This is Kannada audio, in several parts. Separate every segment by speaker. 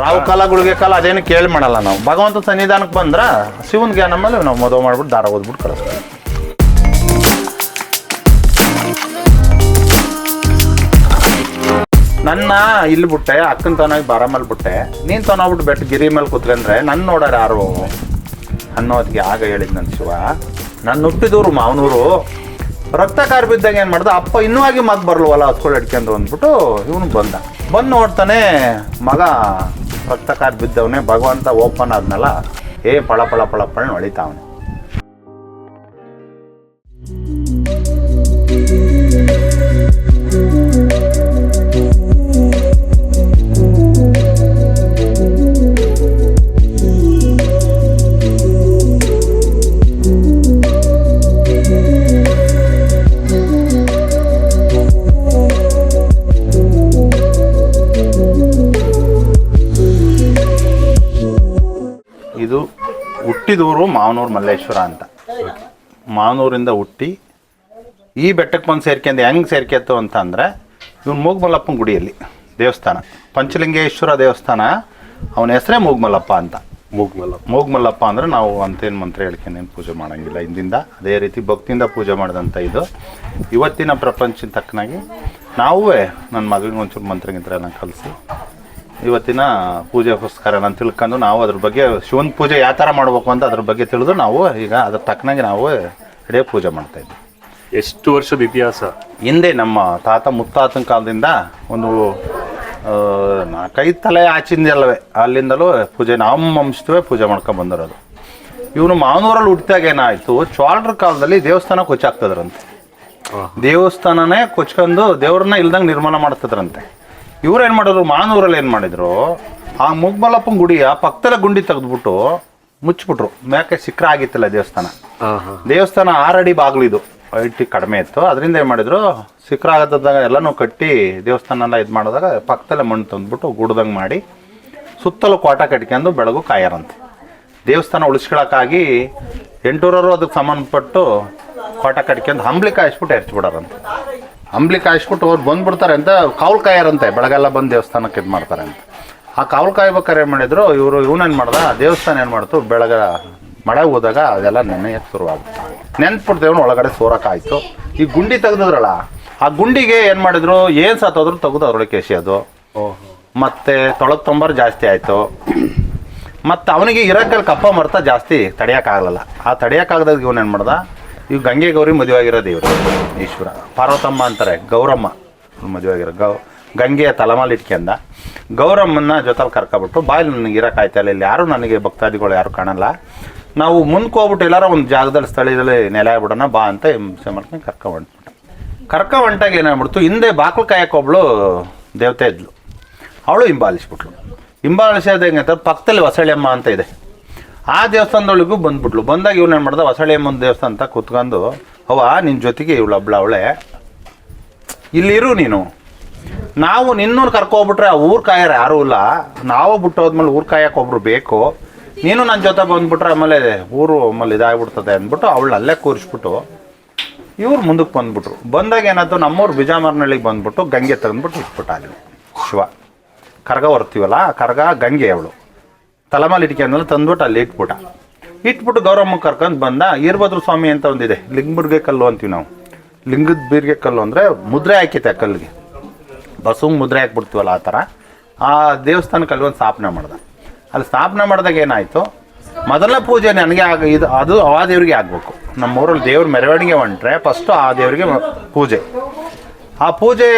Speaker 1: ರಾವು ಕಾಲ, ಗುಳಿಗೆ ಕಾಲ ಅದೇನು ಕೇಳಿ ಮಾಡಲ್ಲ ನಾವು. ಭಗವಂತ ಸನ್ನಿಧಾನಕ್ಕೆ ಬಂದ್ರ ಶಿವನ್ ಜ್ಞಾನ ಮೇಲೆ ನಾವು ಮದುವೆ ಮಾಡ್ಬಿಟ್ಟು ದಾರ ಓದ್ಬಿಟ್ಟು ಕಳಿಸ್ತೀವಿ. ನನ್ನ ಇಲ್ಲಿ ಬಿಟ್ಟೆ, ಅಕ್ಕನ ತನಾಗಿ ಬಾರ ಮೇಲೆ ಬಿಟ್ಟೆ. ನೀನ್ ತನೋಬಿಟ್ಟು ಬೆಟ್ಟ ಗಿರಿ ಮೇಲೆ ಕೂತ್ಕೊಂಡ್ರೆ ನನ್ನ ನೋಡಾರ ಯಾರು? ಅನ್ನೋದಕ್ಕೆ ಆಗ ಹೇಳಿದ್ ನನ್ನ ಶಿವ ನನ್ನ ಹುಟ್ಟಿದೂರು ಮಾವನೂರು. ರಕ್ತ ಕಾರ್ ಬಿದ್ದಾಗ ಏನು ಮಾಡ್ದೆ? ಅಪ್ಪ ಇನ್ನೂ ಆಗಿ ಮಗ ಬರ್ಲವಲ್ಲ ಹತ್ಕೊಂಡು ಹಿಡ್ಕೊಂಡು ಅಂದ್ಬಿಟ್ಟು ಇವನು ಬಂದ. ಬಂದು ನೋಡ್ತಾನೆ, ಮಗ ಕಾರ್ ಬಿದ್ದವನೇ ಭಗವಂತ ಓಪನ್ ಆದ್ನಲ್ಲ ಏ ಪಳ ಪಳ ಪಳ ಪಳ ಹೊಳಿತಾವನೆ. ಹುಟ್ಟಿದೂರು ಮಾವನೂರು ಮಲ್ಲೇಶ್ವರ ಅಂತ. ಮಾವನೂರಿಂದ ಹುಟ್ಟಿ ಈ ಬೆಟ್ಟಕ್ಕೆ ಬಂದು ಸೇರ್ಕೊಂಡು ಹೆಂಗೆ ಸೇರ್ಕೆತ್ತು ಅಂತ ಅಂದರೆ ಇವ್ನು ಮೂಗ್ಮಲ್ಲಪ್ಪನ ಗುಡಿಯಲ್ಲಿ ದೇವಸ್ಥಾನ. ಪಂಚಲಿಂಗೇಶ್ವರ ದೇವಸ್ಥಾನ ಅವನ ಹೆಸರೇ ಮೂಗ್ಮಲ್ಲಪ್ಪ ಅಂತ.
Speaker 2: ಮೂಗ್ಮಲ್ಲಪ್ಪ.
Speaker 1: ಮೂಗ್ಮಲ್ಲಪ್ಪ ಅಂದರೆ ನಾವು ಅಂತೇನು ಮಂತ್ರ ಹೇಳ್ಕೊಂಡೇನು ಪೂಜೆ ಮಾಡೋಂಗಿಲ್ಲ. ಹಿಂದಿಂದ ಅದೇ ರೀತಿ ಭಕ್ತಿಯಿಂದ ಪೂಜೆ ಮಾಡಿದಂಥ ಇದು. ಇವತ್ತಿನ ಪ್ರಪಂಚದ ತಕ್ಕನಾಗಿ ನಾವೇ ನನ್ನ ಮಗಳಿಗೆ ಒಂಚೂರು ಮಂತ್ರಗಿಂತ ಎಲ್ಲ ಕಲಿಸಿ ಇವತ್ತಿನ ಪೂಜೆಗೋಸ್ಕರ ನಾನು ತಿಳ್ಕೊಂಡು ನಾವು ಅದ್ರ ಬಗ್ಗೆ ಶಿವನ ಪೂಜೆ ಯಾವ ಥರ ಮಾಡಬೇಕು ಅಂತ ಅದ್ರ ಬಗ್ಗೆ ತಿಳಿದು ನಾವು ಈಗ ಅದ್ರ ತಕ್ಕನಾಗಿ ನಾವು ಇಡೇ ಪೂಜೆ ಮಾಡ್ತಾ ಇದ್ವಿ.
Speaker 2: ಎಷ್ಟು ವರ್ಷದ ಇತಿಹಾಸ?
Speaker 1: ಹಿಂದೆ ನಮ್ಮ ತಾತ ಮುತ್ತಾತನ ಕಾಲದಿಂದ ಒಂದು ನಾಲ್ಕೈದು ತಲೆ ಆಚಿಂದಲ್ಲವೇ ಅಲ್ಲಿಂದಲೂ ಪೂಜೆ ನಮ್ಮ ವಂಶದವೇ ಪೂಜೆ ಮಾಡ್ಕೊಂಡು ಬಂದಿರೋದು. ಇವನು ಮಾವನೂರಲ್ಲಿ ಹುಟ್ಟಿದಾಗ ಏನಾಯಿತು ಚೋಳರ ಕಾಲದಲ್ಲಿ ದೇವಸ್ಥಾನ ಕೊಚ್ಚಾಕ್ತದ್ರಂತೆ. ದೇವಸ್ಥಾನನೇ ಕೊಚ್ಕೊಂಡು ದೇವ್ರನ್ನ ಇಲ್ದಂಗೆ ನಿರ್ಮಾಣ ಮಾಡ್ತದ್ರಂತೆ. ಇವ್ರು ಏನು ಮಾಡಿದ್ರು? ಮಾನೂರಲ್ಲಿ ಏನು ಮಾಡಿದ್ರು? ಆ ಮುಗ್ಮಲಪ್ಪನ ಗುಡಿಯ ಪಕ್ಕದಲ್ಲೇ ಗುಂಡಿ ತೆಗೆದ್ಬಿಟ್ಟು ಮುಚ್ಚಿಬಿಟ್ರು. ಮೇಕೆ ಸಿಕ್ಕರ ಆಗಿತ್ತಲ್ಲ ದೇವಸ್ಥಾನ. ದೇವಸ್ಥಾನ ಆರಡಿ ಬಾಗಿಲಿದು ಐಟಿ ಕಡಿಮೆ ಇತ್ತು. ಅದರಿಂದ ಏನು ಮಾಡಿದ್ರು? ಸಿಕ್ರ ಆಗದಾಗ ಎಲ್ಲನೂ ಕಟ್ಟಿ ದೇವಸ್ಥಾನ ಎಲ್ಲ ಇದು ಮಾಡಿದಾಗ ಪಕ್ಕದಲ್ಲೇ ಮಣ್ಣು ತಂದ್ಬಿಟ್ಟು ಗುಡ್ದಂಗೆ ಮಾಡಿ ಸುತ್ತಲೂ ಕೋಟ ಕಟ್ಕೊಂಡು ಬೆಳಗು ಕಾಯರಂತೆ. ದೇವಸ್ಥಾನ ಉಳಿಸ್ಕೊಳಕ್ಕಾಗಿ ಎಂಟೂರವರು ಅದಕ್ಕೆ ಸಂಬಂಧಪಟ್ಟು ಕೋಟ ಕಟ್ಕೊಂಡು ಹಂಬ್ಲಿ ಕಾಯಿಸ್ಬಿಟ್ಟು ಎರ್ಚ್ಬಿಡಾರಂತೆ. ಹಂಬ್ಲಿ ಕಾಯಿಸ್ಬಿಟ್ಟು ಅವ್ರು ಬಂದ್ಬಿಡ್ತಾರೆ ಅಂತ ಕಾವಲು ಕಾಯರಂತೆ ಬೆಳಗೆಲ್ಲ ಬಂದು ದೇವಸ್ಥಾನಕ್ಕೆ ಇದು ಮಾಡ್ತಾರೆ ಅಂತ. ಆ ಕಾವಲು ಕಾಯ್ಬೇಕಾರೆ ಏನು ಮಾಡಿದ್ರು, ಇವರು ಇವನೇನು ಮಾಡ್ದ ದೇವಸ್ಥಾನ ಏನು ಮಾಡ್ತು, ಬೆಳಗ ಮಳೆ ಹೋದಾಗ ಅದೆಲ್ಲ ನೆನೆಯಕ್ಕೆ ಶುರುವಾಗುತ್ತೆ. ನೆನ್ಸ್ಬಿಡ್ತೇವನು ಒಳಗಡೆ ಸೋರಕ್ಕಾಯಿತು. ಈ ಗುಂಡಿ ತೆಗೆದಿದ್ರಲ್ಲ, ಆ ಗುಂಡಿಗೆ ಏನು ಮಾಡಿದ್ರು, ಏನು ಸತ್ತೋದ್ರು ತೆಗೆದು ಅದರೊಳಗೆ ಕೇಸಿ ಅದು. ಮತ್ತು ಮತ್ತೆ ತೊಂಬಾರು ಜಾಸ್ತಿ ಆಯಿತು. ಮತ್ತು ಅವನಿಗೆ ಇರಕ್ಕಲ್ಲಿ ಕಪ್ಪ ಮರ್ತ ಜಾಸ್ತಿ ತಡೆಯೋಕ್ಕಾಗಲ್ಲ ಆ ತಡೆಯೋಕ್ಕಾಗದಾಗ ಇವನೇನು ಮಾಡ್ದ ಇವ್ ಗಂಗೆ ಗೌರಿ ಮದುವೆ ಆಗಿರೋ ದೇವರು, ಈಶ್ವರ. ಪಾರ್ವತಮ್ಮ ಅಂತಾರೆ, ಗೌರಮ್ಮ. ಮದುವೆ ಆಗಿರೋ ಗೌ ಗಂಗೆಯ ತಲೆಮಾಲಿ ಇಟ್ಕೊಂಡ ಗೌರಮ್ಮನ ಜೊತೆಲಿ ಕರ್ಕೊಬಿಟ್ಟು ಬಾಯಲ್ಲಿ ನನಗೆ ಇರೋಕ್ಕಾಯ್ತಲ್ಲ ಇಲ್ಲಿ ಯಾರು ನನಗೆ ಭಕ್ತಾದಿಗಳು ಯಾರು ಕಾಣಲ್ಲ. ನಾವು ಮುಂದಕ್ಕೆ ಹೋಗ್ಬಿಟ್ಟು ಎಲ್ಲಾರ ಒಂದು ಜಾಗದಲ್ಲಿ ಸ್ಥಳದಲ್ಲಿ ನೆಲೆ ಆಗ್ಬಿಡೋಣ, ಬಾ ಅಂತ ಹಿಂಸೆ ಮಾಡ್ತೀನಿ ಕರ್ಕ ಹೊಂಟ್ಬಿಟ್ಟು ಕರ್ಕೊ ಹೊಂಟಾಗ ಏನಾಗ್ಬಿಡ್ತು ಹಿಂದೆ ಬಾಕ್ಲು ಕಾಯಕ್ಕೆ ದೇವತೆ ಇದ್ಲು. ಅವಳು ಹಿಂಬಾಲಿಸ್ಬಿಟ್ಲು. ಹಿಂಬಾಲಿಸೋದು ಹೆಂಗೆ ಪಕ್ಕದಲ್ಲಿ ಹೊಸಳೆಮ್ಮ ಅಂತ ಇದೆ. ಆ ದೇವಸ್ಥಾನದೊಳಗೂ ಬಂದ್ಬಿಟ್ಲು. ಬಂದಾಗ ಇವ್ನು ಏನು ಮಾಡ್ದ? ಹೊಸಳೆಮ್ಮನ ದೇವಸ್ಥಾನ ಅಂತ ಕೂತ್ಕೊಂಡು ಅವ ನಿನ್ನ ಜೊತೆಗೆ ಇವಳು ಹಬ್ಳ ಅವಳೆ. ಇಲ್ಲಿರು ನೀನು. ನಾವು ನಿನ್ನೂರು ಕರ್ಕೊಬಿಟ್ರೆ ಆ ಊರು ಕಾಯರು ಯಾರೂ ಇಲ್ಲ. ನಾವು ಬಿಟ್ಟು ಹೋದ್ಮೇಲೆ ಊರು ಕಾಯಕ್ಕೆ ಒಬ್ರು ಬೇಕು. ನೀನು ನನ್ನ ಜೊತೆ ಬಂದ್ಬಿಟ್ರೆ ಆಮೇಲೆ ಊರು ಆಮೇಲೆ ಇದಾಗ್ಬಿಡ್ತದೆ ಅಂದ್ಬಿಟ್ಟು ಅವಳು ಅಲ್ಲೇ ಕೂರಿಸ್ಬಿಟ್ಟು ಇವ್ರು ಮುಂದಕ್ಕೆ ಬಂದ್ಬಿಟ್ರು. ಬಂದಾಗ ಏನಾಯ್ತು? ನಮ್ಮೂರು ಬಿಜಾಮರ್ನಳ್ಳಿಗೆ ಬಂದ್ಬಿಟ್ಟು ಗಂಗೆ ತೆಗೆದ್ಬಿಟ್ಟು ಇಟ್ಬಿಟ್ಟ ಅಲ್ಲಿ ಶಿವ. ಕರ್ಗ ಹೊರ್ತೀವಲ್ಲ? ಕರ್ಗ ಗಂಗೆ ಅವಳು. ತಲೆಮಾಲಿ ಅಂದ್ರೆ ತಂದ್ಬಿಟ್ಟು ಅಲ್ಲಿ ಇಟ್ಬಿಟ್ಟ. ಇಟ್ಬಿಟ್ಟು ಗೌರಮ್ಮ ಕರ್ಕೊಂಡು ಬಂದ ಈರ್ಭದ್ರ ಸ್ವಾಮಿ ಅಂತ ಒಂದಿದೆ. ಲಿಂಗಮುರ್ಗೆ ಕಲ್ಲು ಅಂತೀವಿ ನಾವು. ಲಿಂಗದ ಬೀರ್ಗೆ ಕಲ್ಲು ಅಂದರೆ ಮುದ್ರೆ ಹಾಕಿತ್ತೆ ಕಲ್ಲಿಗೆ. ಬಸವಂಗ್ ಮುದ್ರೆ ಹಾಕ್ಬಿಡ್ತೀವಲ್ಲ ಆ ಥರ ಆ ದೇವಸ್ಥಾನಕ್ಕೆ ಅಲ್ಲಿ ಒಂದು ಸ್ಥಾಪನೆ ಮಾಡ್ದೆ. ಅಲ್ಲಿ ಸ್ಥಾಪನೆ ಮಾಡಿದಾಗ ಏನಾಯಿತು? ಮೊದಲ ಪೂಜೆ ನನಗೆ ಆಗ ಇದು, ಅದು ಆ ದೇವ್ರಿಗೆ ಆಗಬೇಕು. ನಮ್ಮ ಊರಲ್ಲಿ ದೇವ್ರ ಮೆರವಣಿಗೆ ಹೊಂಟ್ರೆ ಫಸ್ಟು ಆ ದೇವ್ರಿಗೆ ಪೂಜೆ. ಆ ಪೂಜೆ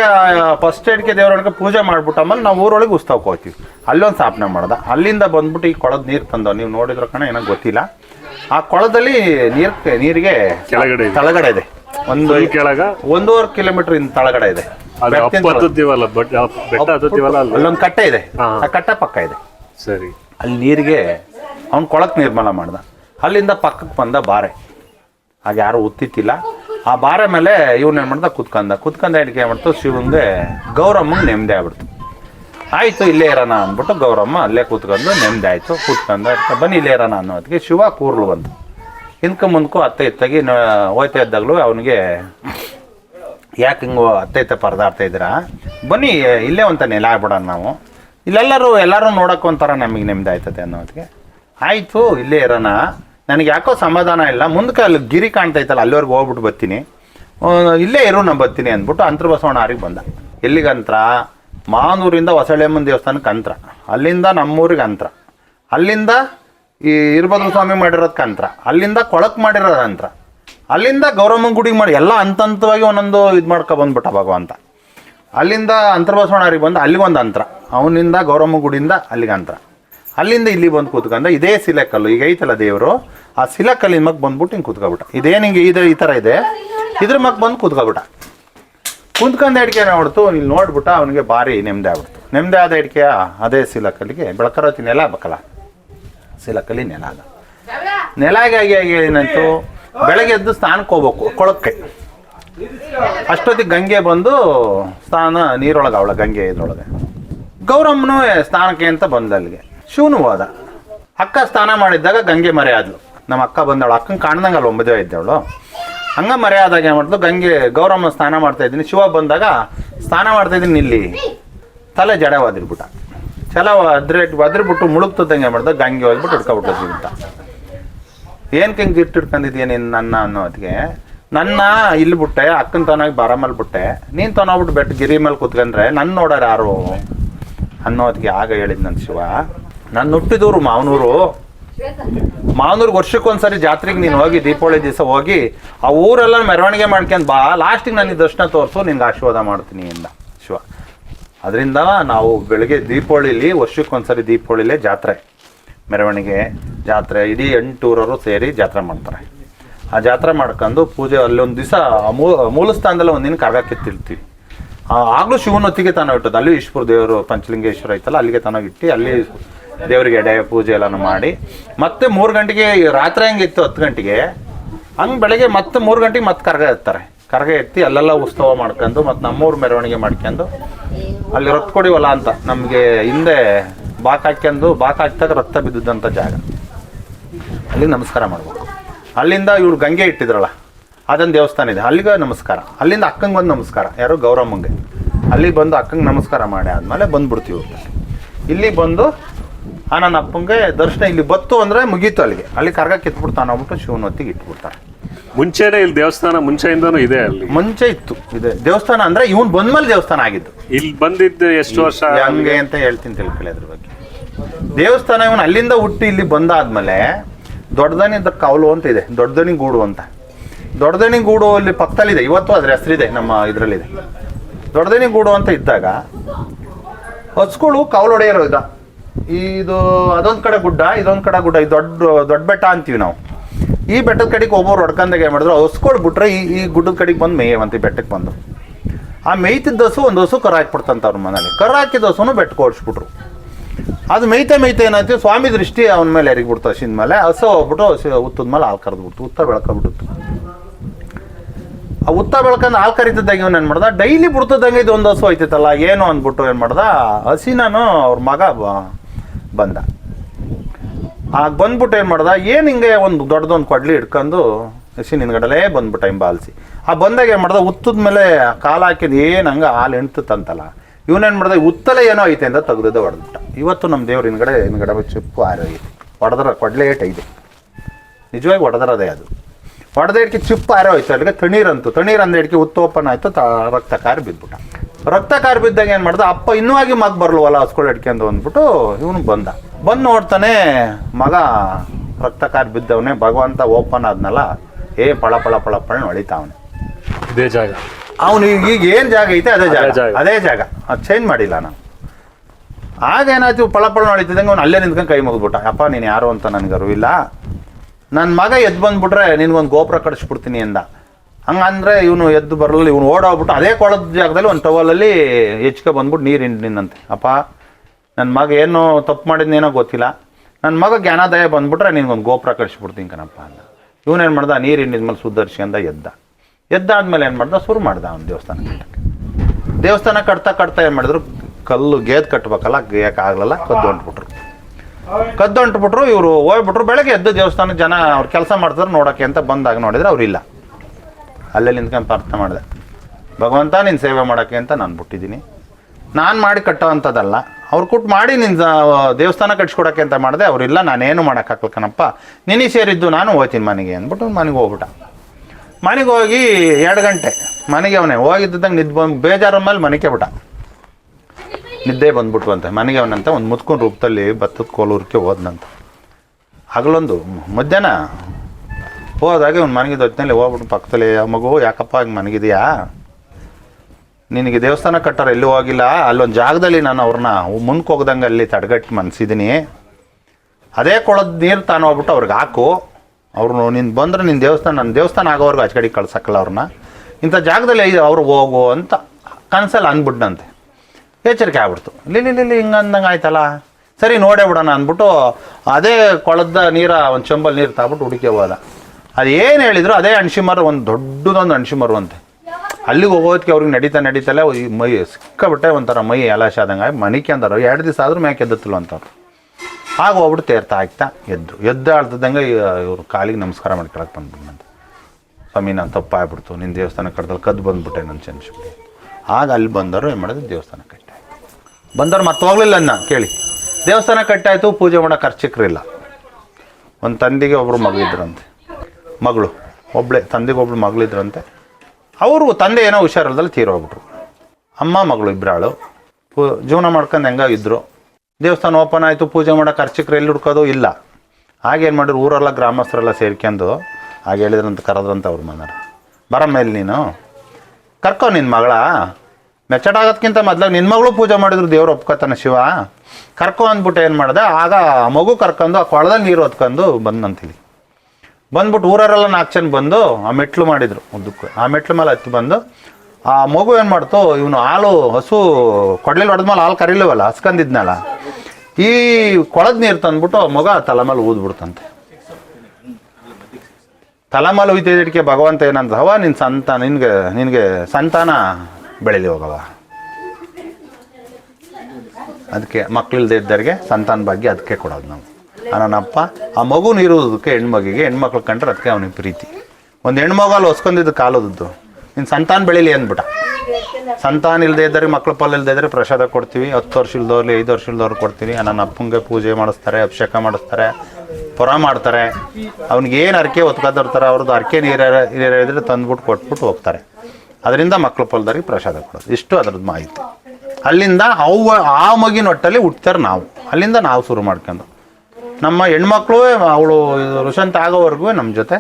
Speaker 1: ಫಸ್ಟ್ ಏಡ್ಗೆ ದೇವರೊಳಗೆ ಪೂಜೆ ಮಾಡ್ಬಿಟ್ಟು ಆಮೇಲೆ ನಾವು ಊರೊಳಗೆ ಉತ್ಸವಕ್ಕೆ ಹೋಗ್ತೀವಿ. ಅಲ್ಲೊಂದು ಸ್ಥಾಪನೆ ಮಾಡ್ದೆ. ಅಲ್ಲಿಂದ ಬಂದ್ಬಿಟ್ಟು ಈ ಕೊಳದ ನೀರು ತಂದವು. ನೀವು ನೋಡಿದ್ರ ಕಣ ಏನೋ ಗೊತ್ತಿಲ್ಲ. ಆ ಕೊಳದಲ್ಲಿ ನೀರ್ ನೀರಿಗೆ
Speaker 2: ಕೆಳಗಡೆ.
Speaker 1: ತಳಗಡೆ ಇದೆ. ಒಂದು
Speaker 2: ಕೆಳಗ?
Speaker 1: ಒಂದೂವರೆ ಕಿಲೋಮೀಟರ್ ಇಂದ ತಳಗಡೆ ಇದೆ. ಅಲ್ಲೊಂದು ಕಟ್ಟೆ ಇದೆ. ಆ ಕಟ್ಟೆ ಪಕ್ಕ ಇದೆ.
Speaker 2: ಸರಿ.
Speaker 1: ಅಲ್ಲಿ ನೀರಿಗೆ ಅವ್ನು ಕೊಳಕ್ ನಿರ್ಮಾಣ ಮಾಡ್ದ. ಅಲ್ಲಿಂದ ಪಕ್ಕಕ್ಕೆ ಬಂದ ಬಾರೆ. ಆಗ ಯಾರು ಉತ್ತಿತ್ತಿಲ್ಲ ಆ ಬಾರ ಮೇಲೆ ಇವ್ನ ಏನು ಮಾಡ್ದ? ಕುತ್ಕೊಂಡ ಕುತ್ಕೊಂಡ ಏನು ಮಾಡ್ತು? ಶಿವಂಗೆ ಗೌರಮ್ಮಂಗೆ ನೆಮ್ಮದಿ ಆಗ್ಬಿಡ್ತು. ಆಯಿತು, ಇಲ್ಲೇ ಇರೋಣ ಅಂದ್ಬಿಟ್ಟು ಗೌರಮ್ಮ ಅಲ್ಲೇ ಕೂತ್ಕೊಂಡು ನೆಮ್ಮದಿ ಆಯಿತು. ಕೂತ್ಕಂದ ಬನ್ನಿ ಇಲ್ಲೇ ಇರೋಣ ಅನ್ನೋದಕ್ಕೆ ಶಿವ ಕೂರ್ಲು ಬಂತು ಹಿಂದ್ಕ ಮುಂದ್ಕು ಅತ್ತೆ ಇತ್ತಾಗಿ ಹೋಯ್ತಾ ಇದ್ದಾಗಲೂ ಅವನಿಗೆ, ಯಾಕೆ ಹಿಂಗೆ ಅತ್ತೆ ಇತ್ತ ಪರದಾಡ್ತಾ ಇದ್ದೀರಾ? ಬನ್ನಿ, ಇಲ್ಲೇ ಒಂತ ನೆಲ ಆಗ್ಬಿಡೋಣ ನಾವು. ಇಲ್ಲೆಲ್ಲರೂ ಎಲ್ಲರೂ ನೋಡೋಕೆ ಒಂಥರ ನಮಗೆ ನೆಮ್ಮದಿ ಆಯ್ತದೆ ಅನ್ನೋದಕ್ಕೆ ಆಯಿತು, ಇಲ್ಲೇ ಇರೋಣ. ನನಗೆ ಯಾಕೋ ಸಮಾಧಾನ ಇಲ್ಲ. ಮುಂದಕ್ಕೆ ಅಲ್ಲಿ ಗಿರಿ ಕಾಣ್ತೈತಲ್ಲ, ಅಲ್ಲಿವರೆಗೆ ಹೋಗ್ಬಿಟ್ಟು ಬರ್ತೀನಿ. ಇಲ್ಲೇ ಇರು ನಾನು ಬರ್ತೀನಿ ಅಂದ್ಬಿಟ್ಟು ಅಂತರ್ಬಸವಣ್ಣ ಆರಿಗೆ ಬಂದ. ಎಲ್ಲಿಗಂತ್ರ? ಮಾನೂರಿಂದ ಹೊಸಳೆಮ್ಮನ ದೇವಸ್ಥಾನಕ್ಕೆ ಅಂತ್ರ. ಅಲ್ಲಿಂದ ನಮ್ಮೂರಿಗೆ ಅಂತ್ರ. ಅಲ್ಲಿಂದ ಈ ಇರ್ಬದ್ರ ಸ್ವಾಮಿ ಮಾಡಿರೋದಕ್ಕೆ ಅಂತ್ರ ಅಲ್ಲಿಂದ ಕೊಳಕ್ ಮಾಡಿರೋದು ಅಂತ್ರ. ಅಲ್ಲಿಂದ ಗೌರಮ್ಮನ ಗುಡಿಗೆ ಮಾಡಿ ಎಲ್ಲ ಹಂತ ಹಂತವಾಗಿ ಒಂದೊಂದು ಇದು ಮಾಡ್ಕೊ ಬಂದ್ಬಿಟ್ಟ ಭಗವಂತ. ಅಲ್ಲಿಂದ ಅಂತರ್ಬಸವಣ್ಣರಿಗೆ ಬಂದು ಅಲ್ಲಿಗೆ ಒಂದು ಅಂತ್ರ. ಅವನಿಂದ ಗೌರಮ್ಮ ಗುಡಿಯಿಂದ ಅಲ್ಲಿಗೆ ಅಂತ್ರ. ಅಲ್ಲಿಂದ ಇಲ್ಲಿ ಬಂದು ಕೂತ್ಕೊಂಡ ಇದೇ ಶಿಲೆಕಲ್ಲು. ಈಗ ಐತಲ್ಲ ದೇವರು? ಆ ಸಿಲಕಲ್ಲಿ ಮಗ್ ಬಂದ್ಬಿಟ್ಟು ಹಿಂಗೆ ಕೂತ್ಕೊಬಿಟ್ಟ. ಇದೇನು ಹಿಂಗೆ ಇದು ಈ ಥರ ಇದೆ. ಇದ್ರ ಮಗ್ ಬಂದು ಕೂತ್ಕೊಬಿಟ್ಟ. ಕುಂತ್ಕೊಂಡ ಅಡಿಕೆ ನೋಡ್ತು ಇಲ್ಲಿ ನೋಡ್ಬಿಟ್ಟ ಅವನಿಗೆ ಭಾರಿ ನೆಮ್ಮದಿ ಆಗ್ಬಿಡ್ತು. ನೆಮ್ಮದಿ ಆದ ಅಡಿಕೆ ಅದೇ ಸಿಲಕಲ್ಲಿಗೆ ಬೆಳಕರತಿ ನೆಲ ಬೇಕಲ್ಲ ಸಿಲಕಲ್ಲಿ ನೆಲ ಅದ. ನೆಲ ಆಗಿ ಆಗಿ ಏನಂತು ಬೆಳಗ್ಗೆ ಎದ್ದು ಸ್ನಾನಕ್ಕೆ ಹೋಗ್ಬೇಕು, ಕೊಳಕ್ಕೆ. ಅಷ್ಟೊತ್ತಿಗೆ ಗಂಗೆ ಬಂದು ಸ್ನಾನ ನೀರೊಳಗೆ, ಅವಳ ಗಂಗೆ ಇದ್ರೊಳಗೆ. ಗೌರಮ್ಮನೂ ಸ್ನಾನಕ್ಕೆ ಅಂತ ಬಂದ ಅಲ್ಲಿಗೆ. ಶಿವನು ಹೋದ ಅಕ್ಕ ಸ್ನಾನ ಮಾಡಿದ್ದಾಗ ಗಂಗೆ ಮರೆಯಾದ್ಲು. ನಮ್ಮ ಅಕ್ಕ ಬಂದವಳು, ಅಕ್ಕನ ಕಾಣ್ದಂಗಲ್ಲ ಒಂಬದೇ ಇದ್ದವಳು. ಹಂಗ ಮರೆಯಾದಾಗ ಏನು ಮಾಡ್ದು ಗಂಗೆ ಗೌರಮ್ಮ ಸ್ನಾನ ಮಾಡ್ತಾ ಇದ್ದೀನಿ. ಶಿವ ಬಂದಾಗ ಸ್ನಾನ ಮಾಡ್ತಾ ಇದ್ದೀನಿ ಇಲ್ಲಿ ತಲೆ ಜಡ ಒದಿರ್ಬಿಟ್ಟ. ಚಲ ಅದ್ರೆ ಒದ್ರಿಬಿಟ್ಟು ಮುಳುಗ್ತದಂಗೆ ಮಾಡ್ದ? ಗಂಗೆ ಹೋಗ್ಬಿಟ್ಟು ಹಿಡ್ಕೊಬಿಟ್ಟು ಅಂತ ಏನು ಹಿಂಗೆ ಇಟ್ಟಿಟ್ಕೊಂಡಿದ್ಯ ನೀನು ನನ್ನ ಅನ್ನೋದಕ್ಕೆ ನನ್ನ ಇಲ್ಲಿ ಬಿಟ್ಟೆ, ಅಕ್ಕನ ತನಾಗಿ ಬಾರಮಲ್ಲಿ ಬಿಟ್ಟೆ. ನೀನು ತೊಗೊಂಡೋಗ್ಬಿಟ್ಟು ಬೆಟ್ಟ ಗಿರಿ ಮೇಲೆ ಕೂತ್ಕೊಂಡ್ರೆ ನನ್ನ ನೋಡೋರು ಯಾರು? ಅನ್ನೋದಕ್ಕೆ ಆಗ ಹೇಳಿದ್ ನನ್ನ ಶಿವ. ನಾನು ಹುಟ್ಟಿದವರು ಮಾವನೂರು. ಮಾವನೂರ್ಗೆ ವರ್ಷಕ್ಕೊಂದ್ಸರಿ ಜಾತ್ರೆಗೆ ನೀನು ಹೋಗಿ ದೀಪಾವಳಿ ದಿವಸ ಹೋಗಿ ಆ ಊರೆಲ್ಲ ಮೆರವಣಿಗೆ ಮಾಡ್ಕೊಂಡು ಬಾ. ಲಾಸ್ಟಿಗೆ ನನಗೆ ದರ್ಶನ ತೋರಿಸು ನಿನ್ಗೆ ಆಶೀರ್ವಾದ ಮಾಡ್ತೀನಿ ಇಂದ. ಶಿವ. ಅದರಿಂದ ನಾವು ಬೆಳಗ್ಗೆ ದೀಪಾವಳಿಲಿ ವರ್ಷಕ್ಕೊಂದ್ಸರಿ ದೀಪಾವಳಿಲೇ ಜಾತ್ರೆ. ಮೆರವಣಿಗೆ ಜಾತ್ರೆ ಇಡೀ ಎಂಟೂರವರು ಸೇರಿ ಜಾತ್ರೆ ಮಾಡ್ತಾರೆ. ಆ ಜಾತ್ರೆ ಮಾಡ್ಕೊಂಡು ಪೂಜೆ ಅಲ್ಲೊಂದು ದಿವಸ ಮೂಲ ಸ್ಥಾನದಲ್ಲಿ ಒಂದಿನ ಕರ್ಗ ಕಿತ್ತಿರ್ತೀವಿ. ಆಗಲೂ ಶಿವನೊತ್ತಿಗೆ ತಾನು ಇಟ್ಟದ್ದು. ಅಲ್ಲಿ ಈಶ್ವರ ದೇವರು ಪಂಚಲಿಂಗೇಶ್ವರ ಐತಲ್ಲ ಅಲ್ಲಿಗೆ ತಾನಾಗಿಟ್ಟು ಅಲ್ಲಿ ದೇವರಿಗೆ ಎಡೆ ಪೂಜೆ ಎಲ್ಲಾನು ಮಾಡಿ, ಮತ್ತೆ ಮೂರು ಗಂಟೆಗೆ ರಾತ್ರಿ ಹಂಗೆ ಇತ್ತು ಹತ್ತು ಗಂಟೆಗೆ? ಹಂಗೆ ಬೆಳಗ್ಗೆ ಮತ್ತೆ ಮೂರು ಗಂಟೆಗೆ ಮತ್ತೆ ಕರಗ ಎತ್ತಾರೆ. ಕರಗ ಎತ್ತಿ ಅಲ್ಲೆಲ್ಲ ಉತ್ಸವ ಮಾಡ್ಕೊಂಡು ಮತ್ತು ನಮ್ಮೂರು ಮೆರವಣಿಗೆ ಮಾಡ್ಕೊಂಡು, ಅಲ್ಲಿ ರತ್ ಕೊಡಿವಲ್ಲ ಅಂತ, ನಮಗೆ ಹಿಂದೆ ಬಾಕ್ ಹಾಕ್ಯಂದು, ಬಾಕ್ ಹಾಕಿದಾಗ ರಕ್ತ ಬಿದ್ದಿದ್ದಂಥ ಜಾಗ. ಅಲ್ಲಿ ನಮಸ್ಕಾರ ಮಾಡ್ಬೇಕು. ಅಲ್ಲಿಂದ ಇವ್ರು ಗಂಗೆ ಇಟ್ಟಿದ್ರಲ್ಲ, ಅದೊಂದು ದೇವಸ್ಥಾನ ಇದೆ. ಅಲ್ಲಿಗೆ ನಮಸ್ಕಾರ. ಅಲ್ಲಿಂದ ಅಕ್ಕಂಗೆ ಬಂದು ನಮಸ್ಕಾರ. ಯಾರು ಗೌರಮ್ಮಂಗೆ. ಅಲ್ಲಿ ಬಂದು ಅಕ್ಕಂಗೆ ನಮಸ್ಕಾರ ಮಾಡಿ ಆದಮೇಲೆ ಬಂದ್ಬಿಡ್ತೀವಿ. ಇಲ್ಲಿ ಬಂದು ಆ ನನ್ನ ಅಪ್ಪಂಗೆ ದರ್ಶನ ಇಲ್ಲಿ ಬತ್ತು ಅಂದರೆ ಮುಗೀತು ಅಲ್ಲಿಗೆ. ಅಲ್ಲಿ ಕರ್ಗ ಕಿತ್ಬಿಡ್ತಾನೆ ಅಂದ್ಬಿಟ್ಟು ಶಿವನ ಹೊತ್ತಿಗೆ ಇಟ್ಬಿಡ್ತಾರೆ.
Speaker 2: ಮುಂಚೆನೆ ಇಲ್ಲಿ ದೇವಸ್ಥಾನ ಮುಂಚೆಯಿಂದನೂ ಇದೆ ಅಲ್ಲಿ?
Speaker 1: ಮುಂಚೆ ಇತ್ತು ಇದೆ. ದೇವಸ್ಥಾನ ಅಂದರೆ ಇವನು ಬಂದ್ಮೇಲೆ ದೇವಸ್ಥಾನ ಆಗಿದ್ದು.
Speaker 2: ಇಲ್ಲಿ ಬಂದಿದ್ದು ಎಷ್ಟು ವರ್ಷ?
Speaker 1: ಹಂಗೆ ಅಂತ ಹೇಳ್ತೀನಿ ತಿಳ್ಕೊಳ್ಳಿ ಅದ್ರ ಬಗ್ಗೆ. ದೇವಸ್ಥಾನ ಇವನು ಅಲ್ಲಿಂದ ಹುಟ್ಟಿ ಇಲ್ಲಿ ಬಂದಾದ್ಮೇಲೆ ದೊಡ್ಡದನಿದ್ದ ಕವಲು ಅಂತ ಇದೆ ದೊಡ್ಡದನಿ ಗೂಡು ಅಂತ. ದೊಡ್ಡದನಿ ಗೂಡು ಅಲ್ಲಿ ಪಕ್ಕದಲ್ಲಿದೆ ಇವತ್ತು ಅದ್ರ ಹೆಸರಿದೆ ನಮ್ಮ ಇದರಲ್ಲಿದೆ. ದೊಡ್ಡದನಿ ಗೂಡು ಅಂತ ಇದ್ದಾಗ ಹಸ್ಗಳು ಕವಲು ಹೊಡೆಯೋರು ಇದ ಇದು ಅದೊಂದು ಕಡೆ ಗುಡ್ಡ, ಇದೊಂದು ಕಡೆ ಗುಡ್ಡ ಇದು ದೊಡ್ಡ ದೊಡ್ಡ ಬೆಟ್ಟ ಅಂತೀವಿ ನಾವು. ಈ ಬೆಟ್ಟದ ಕಡೆಗೆ ಒಬ್ಬರು ಹೊಡ್ಕೊಂಡಾಗ ಏನು ಮಾಡಿದ್ರು ಹೊಸ್ಕೊಳ್ ಬಿಟ್ರೆ ಈ ಈ ಗುಡ್ಡದ ಕಡೆಗೆ ಬಂದು ಮೇಯವಂತ ಈ ಬೆಟ್ಟಕ್ಕೆ ಬಂದು. ಆ ಮೇಯ್ತಿದ್ದ ಹಸು ಒಂದು ಹಸು ಕರ ಹಾಕ್ಬಿಡ್ತಂತ ಅವ್ರ ಮನೇಲಿ. ಕರ ಹಾಕಿದ ಹಸುನು ಬೆಟ್ಟಕ್ಕೆ ಓಡಿಸ್ಬಿಟ್ರು ಅದು ಮೇಯ್ತಾ ಮೇಯ್ತಾ ಏನಂತೀವಿ ಸ್ವಾಮಿ ದೃಷ್ಟಿ ಅವನ ಮೇಲೆ ಎರಿಗ್ಬಿಡ್ತು ಹಸಿನ ಮೇಲೆ, ಹಸು ಹೋಗ್ಬಿಟ್ಟು ಹಸಿ, ಉತ್ತದ ಮೇಲೆ ಹಾಲು ಕರೆದ್ಬಿಡ್ತು, ಉತ್ತ ಬೆಳ್ಕೊಬಿಡ್ತು ಆ ಉತ್ತ ಬೆಳ್ಕೊಂಡು ಹಾಲು ಕರಿತಿದ್ದಾಗ ಇವನು ಏನು ಮಾಡ್ದ, ಡೈಲಿ ಬಿಡ್ತದಂಗೆ ಇದು ಒಂದು ಹಸು ಹೋಯ್ತೈತಲ್ಲ ಏನು ಅಂದ್ಬಿಟ್ಟು ಏನು ಮಾಡ್ದ, ಹಸಿನಾನು ಅವ್ರ ಮಗ ಬಂದ. ಆಗ ಬಂದ್ಬಿಟ್ಟು ಏನು ಮಾಡ್ದ? ಏನು ಹಿಂಗೆ ಒಂದು ದೊಡ್ಡದೊಂದು ಕೊಡ್ಲಿ ಇಟ್ಕೊಂಡು ಎಸಿ ನಿನ್ಗಡಲೇ ಬಂದ್ಬಿಟ್ಟ ಹಿಂಬಾಲಿಸಿ. ಆ ಬಂದಾಗ ಏನು ಮಾಡ್ದ? ಉತ್ತದ ಮೇಲೆ ಕಾಲು ಹಾಕಿದ ಏನು ಹಂಗೆ ಹಾಲು ಎಂಟ್ತಂತಲ್ಲ ಇವನೇನು ಮಾಡ್ದೆ? ಉತ್ತಲೇ ಏನೋ ಐತೆ ಅಂತ ತೆಗ್ದದ್ದು ಹೊಡೆದ್ಬಿಟ್ಟ. ಇವತ್ತು ನಮ್ಮ ದೇವ್ರ ಹಿಂದ್ಗಡೆ ಹಿಂದ್ಗಡೆ ಚಿಪ್ಪು ಆರೋಗ್ಯ ಹೊಡೆದ್ರ ಕೊಡ್ಲೇ ಐತೆ. ನಿಜವಾಗಿ ಹೊಡೆದ್ರದೇ ಅದು. ಹೊಡೆದ ಹಿಡ್ಕೆ ಚಿಪ್ಪು ಆರೋ ಹೋಯ್ತು. ಅಲ್ಲಿಗೆ ತಣ್ಣೀರಂತು. ತಣ್ಣೀರು ಅಂದ ಹಿಡ್ಕೆ ಉತ್ತು ಓಪನ್ ಆಯ್ತು. ತ ರಕ್ತ ಕಾರ್ ಬಿದ್ಬಿಟ್ಟ. ರಕ್ತ ಕಾರ್ ಬಿದ್ದಾಗ ಏನು ಮಾಡ್ದೆ? ಅಪ್ಪ ಇನ್ನೂ ಆಗಿ ಮಗ ಬರಲ್ವಲ್ಲ ಹಸ್ಕೊಳ್ ಹಿಡ್ಕೊಂಡು ಅಂದ್ಬಿಟ್ಟು ಇವನು ಬಂದ. ಬಂದು ನೋಡ್ತಾನೆ ಮಗ ರಕ್ತ ಕಾರ್ ಬಿದ್ದವನೇ. ಭಗವಂತ ಓಪನ್ ಆದ್ನಲ್ಲ. ಏ ಪಳ ಪಳ ಪಳ ಪಳ ಹೊಳಿತಾವನೆ
Speaker 2: ಇದೇ ಜಾಗ.
Speaker 1: ಅವನು ಈಗ ಏನು ಜಾಗ ಐತೆ? ಅದೇ ಜಾಗ
Speaker 2: ಅದೇ ಜಾಗ.
Speaker 1: ಅದೇ ಜಾಗ. ಅದು ಚೇಂಜ್ ಮಾಡಿಲ್ಲ ನಾನು. ಆಗ ಏನಾಯ್ತು? ಪಳ ಪಳ ಹೊಳಿತಿದ್ದಂಗೆ ಅವ್ನು ಅಲ್ಲೇ ನಿಂತ್ಕೊಂಡು ಕೈ ಮುಗಿದ್ಬಿಟ್ಟ. ಅಪ್ಪ ನೀನು ಯಾರು ಅಂತ ನನಗೆ ಅರಿವಿಲ್ಲ ನನ್ನ ಮಗ ಎದ್ದು ಬಂದ್ಬಿಟ್ರೆ ನಿನ್ಗೊಂದು ಗೋಪುರ ಕಡಿಸ್ಬಿಡ್ತೀನಿ ಅಂದ. ಹಂಗಂದ್ರೆ ಇವನು ಎದ್ದು ಬರಲಿಲ್ಲ ಇವನು ಓಡೋಗ್ಬಿಟ್ಟು ಅದೇ ಕೊಳದ ಜಾಗದಲ್ಲಿ ಒಂದು ಟವಲಲ್ಲಿ ಹೆಚ್ಕೊ ಬಂದ್ಬಿಟ್ಟು ನೀರು ನಿನ್ನಂತೆ ಅಪ್ಪ ನನ್ನ ಮಗ ಏನು ತಪ್ಪು ಮಾಡಿದ್ನೇನೋ ಗೊತ್ತಿಲ್ಲ. ನನ್ನ ಮಗ ಜ್ಞಾನೋದಯ ಬಂದ್ಬಿಟ್ರೆ ನಿನ್ಗೊಂದು ಗೋಪುರ ಕಡಿಸ್ಬಿಡ್ತೀನಿ ಕಣಪ್ಪ ಅಂದ. ಇವನೇನು ಮಾಡ್ದ? ನೀರು ಹಿಂಡಿದ್ಮೇಲೆ ಸುಧಾರಿಸಿ ಅಂದ, ಎದ್ದ. ಎದ್ದಾದ್ಮೇಲೆ ಏನು ಮಾಡ್ದ? ಶುರು ಮಾಡ್ದ ಅವ್ನು ದೇವಸ್ಥಾನ ಕಟ್ಟಕ್ಕೆ ದೇವಸ್ಥಾನ ಕಟ್ತಾ ಕಟ್ತಾ ಏನು ಮಾಡಿದ್ರು? ಕಲ್ಲು ಗೇದ್ ಕಟ್ಬೇಕಲ್ಲ ಗೇಯಕ್ಕೆ ಆಗಲ್ಲ ಕದ್ದು ಹೊಂಟ್ಬಿಟ್ರು ಕದ್ದು ಅಂಟ್ಬಿಟ್ರು ಇವರು ಹೋಗ್ಬಿಟ್ರು ಬೆಳಗ್ಗೆ ಎದ್ದು ದೇವಸ್ಥಾನ ಜನ ಅವ್ರು ಕೆಲಸ ಮಾಡ್ತಾರೆ ನೋಡೋಕ್ಕೆ ಅಂತ ಬಂದಾಗ ನೋಡಿದ್ರೆ ಅವ್ರು ಇಲ್ಲ. ಅಲ್ಲೇ ನಿಂತ್ಕೊಂಡು ಪ್ರಾರ್ಥನೆ ಮಾಡಿದೆ. ಭಗವಂತ, ನೀನು ಸೇವೆ ಮಾಡೋಕ್ಕೆ ಅಂತ ನಾನು ಬಿಟ್ಟಿದ್ದೀನಿ. ನಾನು ಮಾಡಿ ಕಟ್ಟೋ ಅಂಥದ್ದಲ್ಲ ಅವ್ರು ಕೊಟ್ಟು ಮಾಡಿ ನಿನ್ನ ದೇವಸ್ಥಾನ ಕಟ್ಸ್ಕೊಡಕ್ಕೆ ಅಂತ ಮಾಡಿದೆ. ಅವರಿಲ್ಲ ನಾನೇನು ಮಾಡೋಕ್ಕಾಗಲ್ಲ ಕಣಪ್ಪ. ನಿನಗೆ ಸೇರಿದ್ದು ನಾನು ಹೋಗ್ತೀನಿ ಮನೆಗೆ ಅಂದ್ಬಿಟ್ಟು ಮನೆಗೆ ಹೋಗ್ಬಿಟ್ಟ. ಮನೆಗೆ ಹೋಗಿ ಎರಡು ಗಂಟೆ. ಮನೆಗೆ ಅವನೇ ಹೋಗಿದ್ದಂಗೆ ನಿದ್ದು ಬೇಜಾರ ಮೇಲೆ ಮನೆಗೆ ಬಿಟ್ಟ ನಿದ್ದೆ ಬಂದ್ಬಿಟ್ವು ಅಂತ ಮನೆಗೆ ಅವನಂತ ಒಂದು ಮುತ್ಕೊಂಡು ರೂಪದಲ್ಲಿ ಭತ್ತದ ಕೋಲೂರಿಗೆ ಹೋದ್ನಂತ. ಹಗಲೊಂದು ಮಧ್ಯಾಹ್ನ ಹೋದಾಗ ಅವ್ನು ಮನೆಗಿದ್ದ ಹೊತ್ತಿನಲ್ಲಿ ಹೋಗ್ಬಿಟ್ಟು ಪಕ್ಕದಲ್ಲಿ ಆ ಮಗು, ಯಾಕಪ್ಪ ಹಂಗೆ ಮನೆಗಿದೆಯಾ? ನಿನಗೆ ದೇವಸ್ಥಾನ ಕಟ್ಟಾರ ಎಲ್ಲೂ ಹೋಗಿಲ್ಲ, ಅಲ್ಲೊಂದು ಜಾಗದಲ್ಲಿ ನಾನು ಅವ್ರನ್ನ ಮುಂದಕ್ಕೆ ಹೋಗ್ದಂಗೆ ಅಲ್ಲಿ ತಡೆಗಟ್ಟಿ ಮನ್ಸಿದ್ದೀನಿ ಅದೇ ಕೊಳದ ನೀರು ತಾನು ಹೋಗ್ಬಿಟ್ಟು ಅವ್ರಿಗೆ ಹಾಕು. ಅವ್ರನ್ನ ನೀನು ಬಂದ್ರೆ ನಿನ್ನ ದೇವಸ್ಥಾನ ನನ್ನ ದೇವಸ್ಥಾನ ಆಗೋವರೆಗೂ ಆಚೆ ಕಡೆಗೆ ಕಳ್ಸಕ್ಕಲ್ಲ ಅವ್ರನ್ನ ಇಂಥ ಜಾಗದಲ್ಲಿ ಅವರು ಅವ್ರು ಹೋಗು ಅಂತ ಕನಸಲ್ಲಿ ಅಂದ್ಬಿಟ್ನಂತೆ ಎಚ್ಚರಿಕೆ ಆಗ್ಬಿಡ್ತು. ಲಿಲಿ ಹಿಂಗೆ ಅಂದಂಗೆ ಆಯ್ತಲ್ಲ? ಸರಿ, ನೋಡೇ ಬಿಡೋಣ ಅಂದ್ಬಿಟ್ಟು ಅದೇ ಕೊಳದ ನೀರ, ಒಂದು ಚಂಬಲ್ ನೀರು ತಗೊಬಿಟ್ಟು ಹುಡುಕಿ ಹೋದ. ಅದು ಏನು ಹೇಳಿದ್ರು ಅದೇ ಅಣ್ಸಿಮರ ಒಂದು ದೊಡ್ಡದೊಂದು ಅಣ್ಸಿಮರು ಅಂತೆ. ಅಲ್ಲಿಗೆ ಹೋಗೋದಕ್ಕೆ ಅವ್ರಿಗೆ ನಡೀತಾ ನಡೀತಲ್ಲ ಈ ಮೈ ಸಿಕ್ಕಾಬಿಟ್ಟೆ ಒಂಥರ ಮೈ ಎಲಾಶ ಆದಂಗೆ ಮನಿಕೆ ಅಂದರು. ಎರಡು ದಿವಸ ಆದರೂ ಮ್ಯಾಕೆ ಎದ್ದತ್ತಲ್ಲ ಅಂತವ್ರು. ಆಗ ಹೋಗ್ಬಿಟ್ಟು ತೇರ್ತಾ ಆಗ್ತಾ ಎದ್ದು. ಎದ್ದು ಆಡ್ತಿದ್ದಂಗೆ ಇವ್ರು ಕಾಲಿಗೆ ನಮಸ್ಕಾರ ಮಾಡ್ಕೊಳಕ್ಕೆ ಬಂದ್ಬಿಟ್ಟಂತೆ ಸ್ವಾಮಿ, ನಾನು ತಪ್ಪಾಗ್ಬಿಡ್ತು. ನಿನ್ನ ದೇವಸ್ಥಾನ ಕಡ್ದಲ್ಲಿ ಕದ್ದು ಬಂದ್ಬಿಟ್ಟೆ ನನ್ನ ಚೆನ್ನಿಸ್ಬಿಟ್ಟು ಆಗ ಅಲ್ಲಿ ಬಂದರು ಏನು ಮಾಡಿದ್ರು? ದೇವಸ್ಥಾನ ಕಟ್ಟಾಯ್ತು ಬಂದವ್ರು ಮತ್ತೆ ಹೋಗ್ಲಿಲ್ಲ ಅನ್ನ ಕೇಳಿ. ದೇವಸ್ಥಾನ ಕಟ್ಟಾಯಿತು, ಪೂಜೆ ಮಾಡೋ ಖರ್ಚಿಕ್ರಿಲ್ಲ ಒಂದು ತಂದೆಗೆ ಒಬ್ಬರು ಮಗಳಿದ್ರಂತೆ ಮಗಳು, ಒಬ್ಳೆ, ತಂದೆಗೆ ಒಬ್ಳು ಮಗಳಿದ್ರಂತೆ ಅವರು ತಂದೆ ಏನೋ ಹುಷಾರಿಲ್ದಲ್ಲಿ ತೀರೋಗ್ಬಿಟ್ರು. ಅಮ್ಮ, ಮಗಳು ಇಬ್ಬರಾಳು ಪೂ, ಜೀವನ ಮಾಡ್ಕೊಂಡು ಹೆಂಗ ಇದ್ರು ದೇವಸ್ಥಾನ ಓಪನ್ ಆಯಿತು, ಪೂಜೆ ಮಾಡೋಕೆ ಅರ್ಚಕರು ಎಲ್ಲಿ ಹುಡ್ಕೋದು? ಇಲ್ಲ. ಹಾಗೇನು ಮಾಡಿದ್ರು? ಊರೆಲ್ಲ ಗ್ರಾಮಸ್ಥರೆಲ್ಲ ಸೇರ್ಕೊಂಡು ಹಾಗೆ ಹೇಳಿದ್ರಂತ, ಕರೆದ್ರಂತ ಅವ್ರ ಮನೆಯವ್ರು. ಬರಮ್ಮ ನೀನು. ಕರ್ಕೊ ನಿನ್ನ ಮಗಳ. ಮೆಚ್ಚಡ್ ಆಗೋದ್ಕಿಂತ ಮೊದ್ಲಾಗ ನಿನ್ನ ಮಗಳು ಪೂಜೆ ಮಾಡಿದ್ರು ದೇವ್ರು ಒಪ್ಕೋತಾನೆ ಶಿವ. ಕರ್ಕೊ ಅಂದ್ಬಿಟ್ಟು ಏನು ಮಾಡಿದೆ? ಆಗ ಆ ಮಗು ಕರ್ಕೊಂಡು ಆ ಕೊಳದಲ್ಲಿ ನೀರು ಹೊತ್ಕೊಂಡು ಬಂದಂತಿಲ್ಲಿ ಬಂದ್ಬಿಟ್ಟು ಊರವರೆಲ್ಲ ನಾಲ್ಕು ಜನ ಬಂದು ಆ ಮೆಟ್ಲು ಮಾಡಿದ್ರು ಉದ್ದಕ್ಕೆ. ಆ ಮೆಟ್ಲು ಮೇಲೆ ಹತ್ತಿ ಬಂದು ಆ ಮಗು ಏನು ಮಾಡ್ತು? ಇವನು ಹಾಲು, ಹಸು ಕೊಡ್ಲಿಲ್ಲ ಹೊಡೆದ್ಮೇಲೆ ಹಾಲು ಕರೀಲಿವಲ್ಲ ಹಸ್ಕೊಂಡಿದ್ನಲ್ಲ ಈ ಕೊಳದ ನೀರು ತಂದ್ಬಿಟ್ಟು ಮಗ ತಲೆ ಮೇಲೆ ಊದ್ಬಿಡ್ತಂತೆ. ತಲೆ ಮೇಲೆ ಉಯ್ತಿದ್ದಕ್ಕೆ ಭಗವಂತ ಏನಂತ ಹವ ನಿನ್ನ ಸಂತಾನ ನಿನ್ಗೆ, ನಿನಗೆ ಸಂತಾನ ಬೆಳೀಲಿ ಹೋಗವ. ಅದಕ್ಕೆ ಮಕ್ಕಳಿಲ್ಲದೆ ಇದ್ದವ್ರಿಗೆ ಸಂತಾನ ಭಾಗ್ಯ ಅದಕ್ಕೆ ಕೊಡೋದು ನಾವು. ಅನ್ನೋನಪ್ಪ ನನ್ನಪ್ಪ ಆ ಮಗುನ ಇರೋದಕ್ಕೆ ಹೆಣ್ಮಗಿಗೆ ಹೆಣ್ಮಕ್ಳು ಕಂಡ್ರೆ ಅದಕ್ಕೆ ಅವನಿಗೆ ಪ್ರೀತಿ. ಒಂದು ಹೆಣ್ಮಗಲ್ಲಿ ಹೊಸ್ಕೊಂಡಿದ್ದು ಕಾಲದದ್ದು. ಸಂತಾನ ಬೆಳೀಲಿ ಅಂದ್ಬಿಟ್ಟ. ಸಂತಾನ ಇಲ್ಲದೆ ಇದ್ದರೆ ಮಕ್ಕಳು ಪಲ್ ಇಲ್ಲದೆ ಇದ್ದರೆ ಪ್ರಸಾದ ಕೊಡ್ತೀವಿ. ಹತ್ತು ವರ್ಷ ಇಲ್ದವ್ರಲ್ಲಿ ಐದು ವರ್ಷ ಇಲ್ದವ್ರು ಕೊಡ್ತೀವಿ. ನನ್ನ ಅಪ್ಪಂಗೆ ಪೂಜೆ ಮಾಡಿಸ್ತಾರೆ, ಅಭಿಷೇಕ ಮಾಡಿಸ್ತಾರೆ, ಪುರ ಮಾಡ್ತಾರೆ. ಅವ್ನಿಗೆ ಏನು ಅರ್ಕೆ ಹೊತ್ಕೊತಿರ್ತಾರೆ ಅವ್ರದ್ದು ಅರ್ಕೆ ನೀರ ಇದ್ರೆ ತಂದ್ಬಿಟ್ಟು ಕೊಟ್ಬಿಟ್ಟು ಹೋಗ್ತಾರೆ. ಅದರಿಂದ ಮಕ್ಕಳು ಪಲ್ದವ್ರಿಗೆ ಪ್ರಸಾದ ಕೊಡೋದು. ಇಷ್ಟು ಅದ್ರದ್ದು ಮಾಹಿತಿ. ಅಲ್ಲಿಂದ ಅವು ಆ ಮಗಿನ ಒಟ್ಟಲ್ಲಿ ಹುಟ್ತಾರೆ ನಾವು. ಅಲ್ಲಿಂದ ನಾವು ಶುರು ಮಾಡ್ಕೊಂಡು. ನಮ್ಮ ಹೆಣ್ಮಕ್ಳು ಅವಳು ಋಷಂತ ಆಗೋವರೆಗೂ ನಮ್ಮ ಜೊತೆ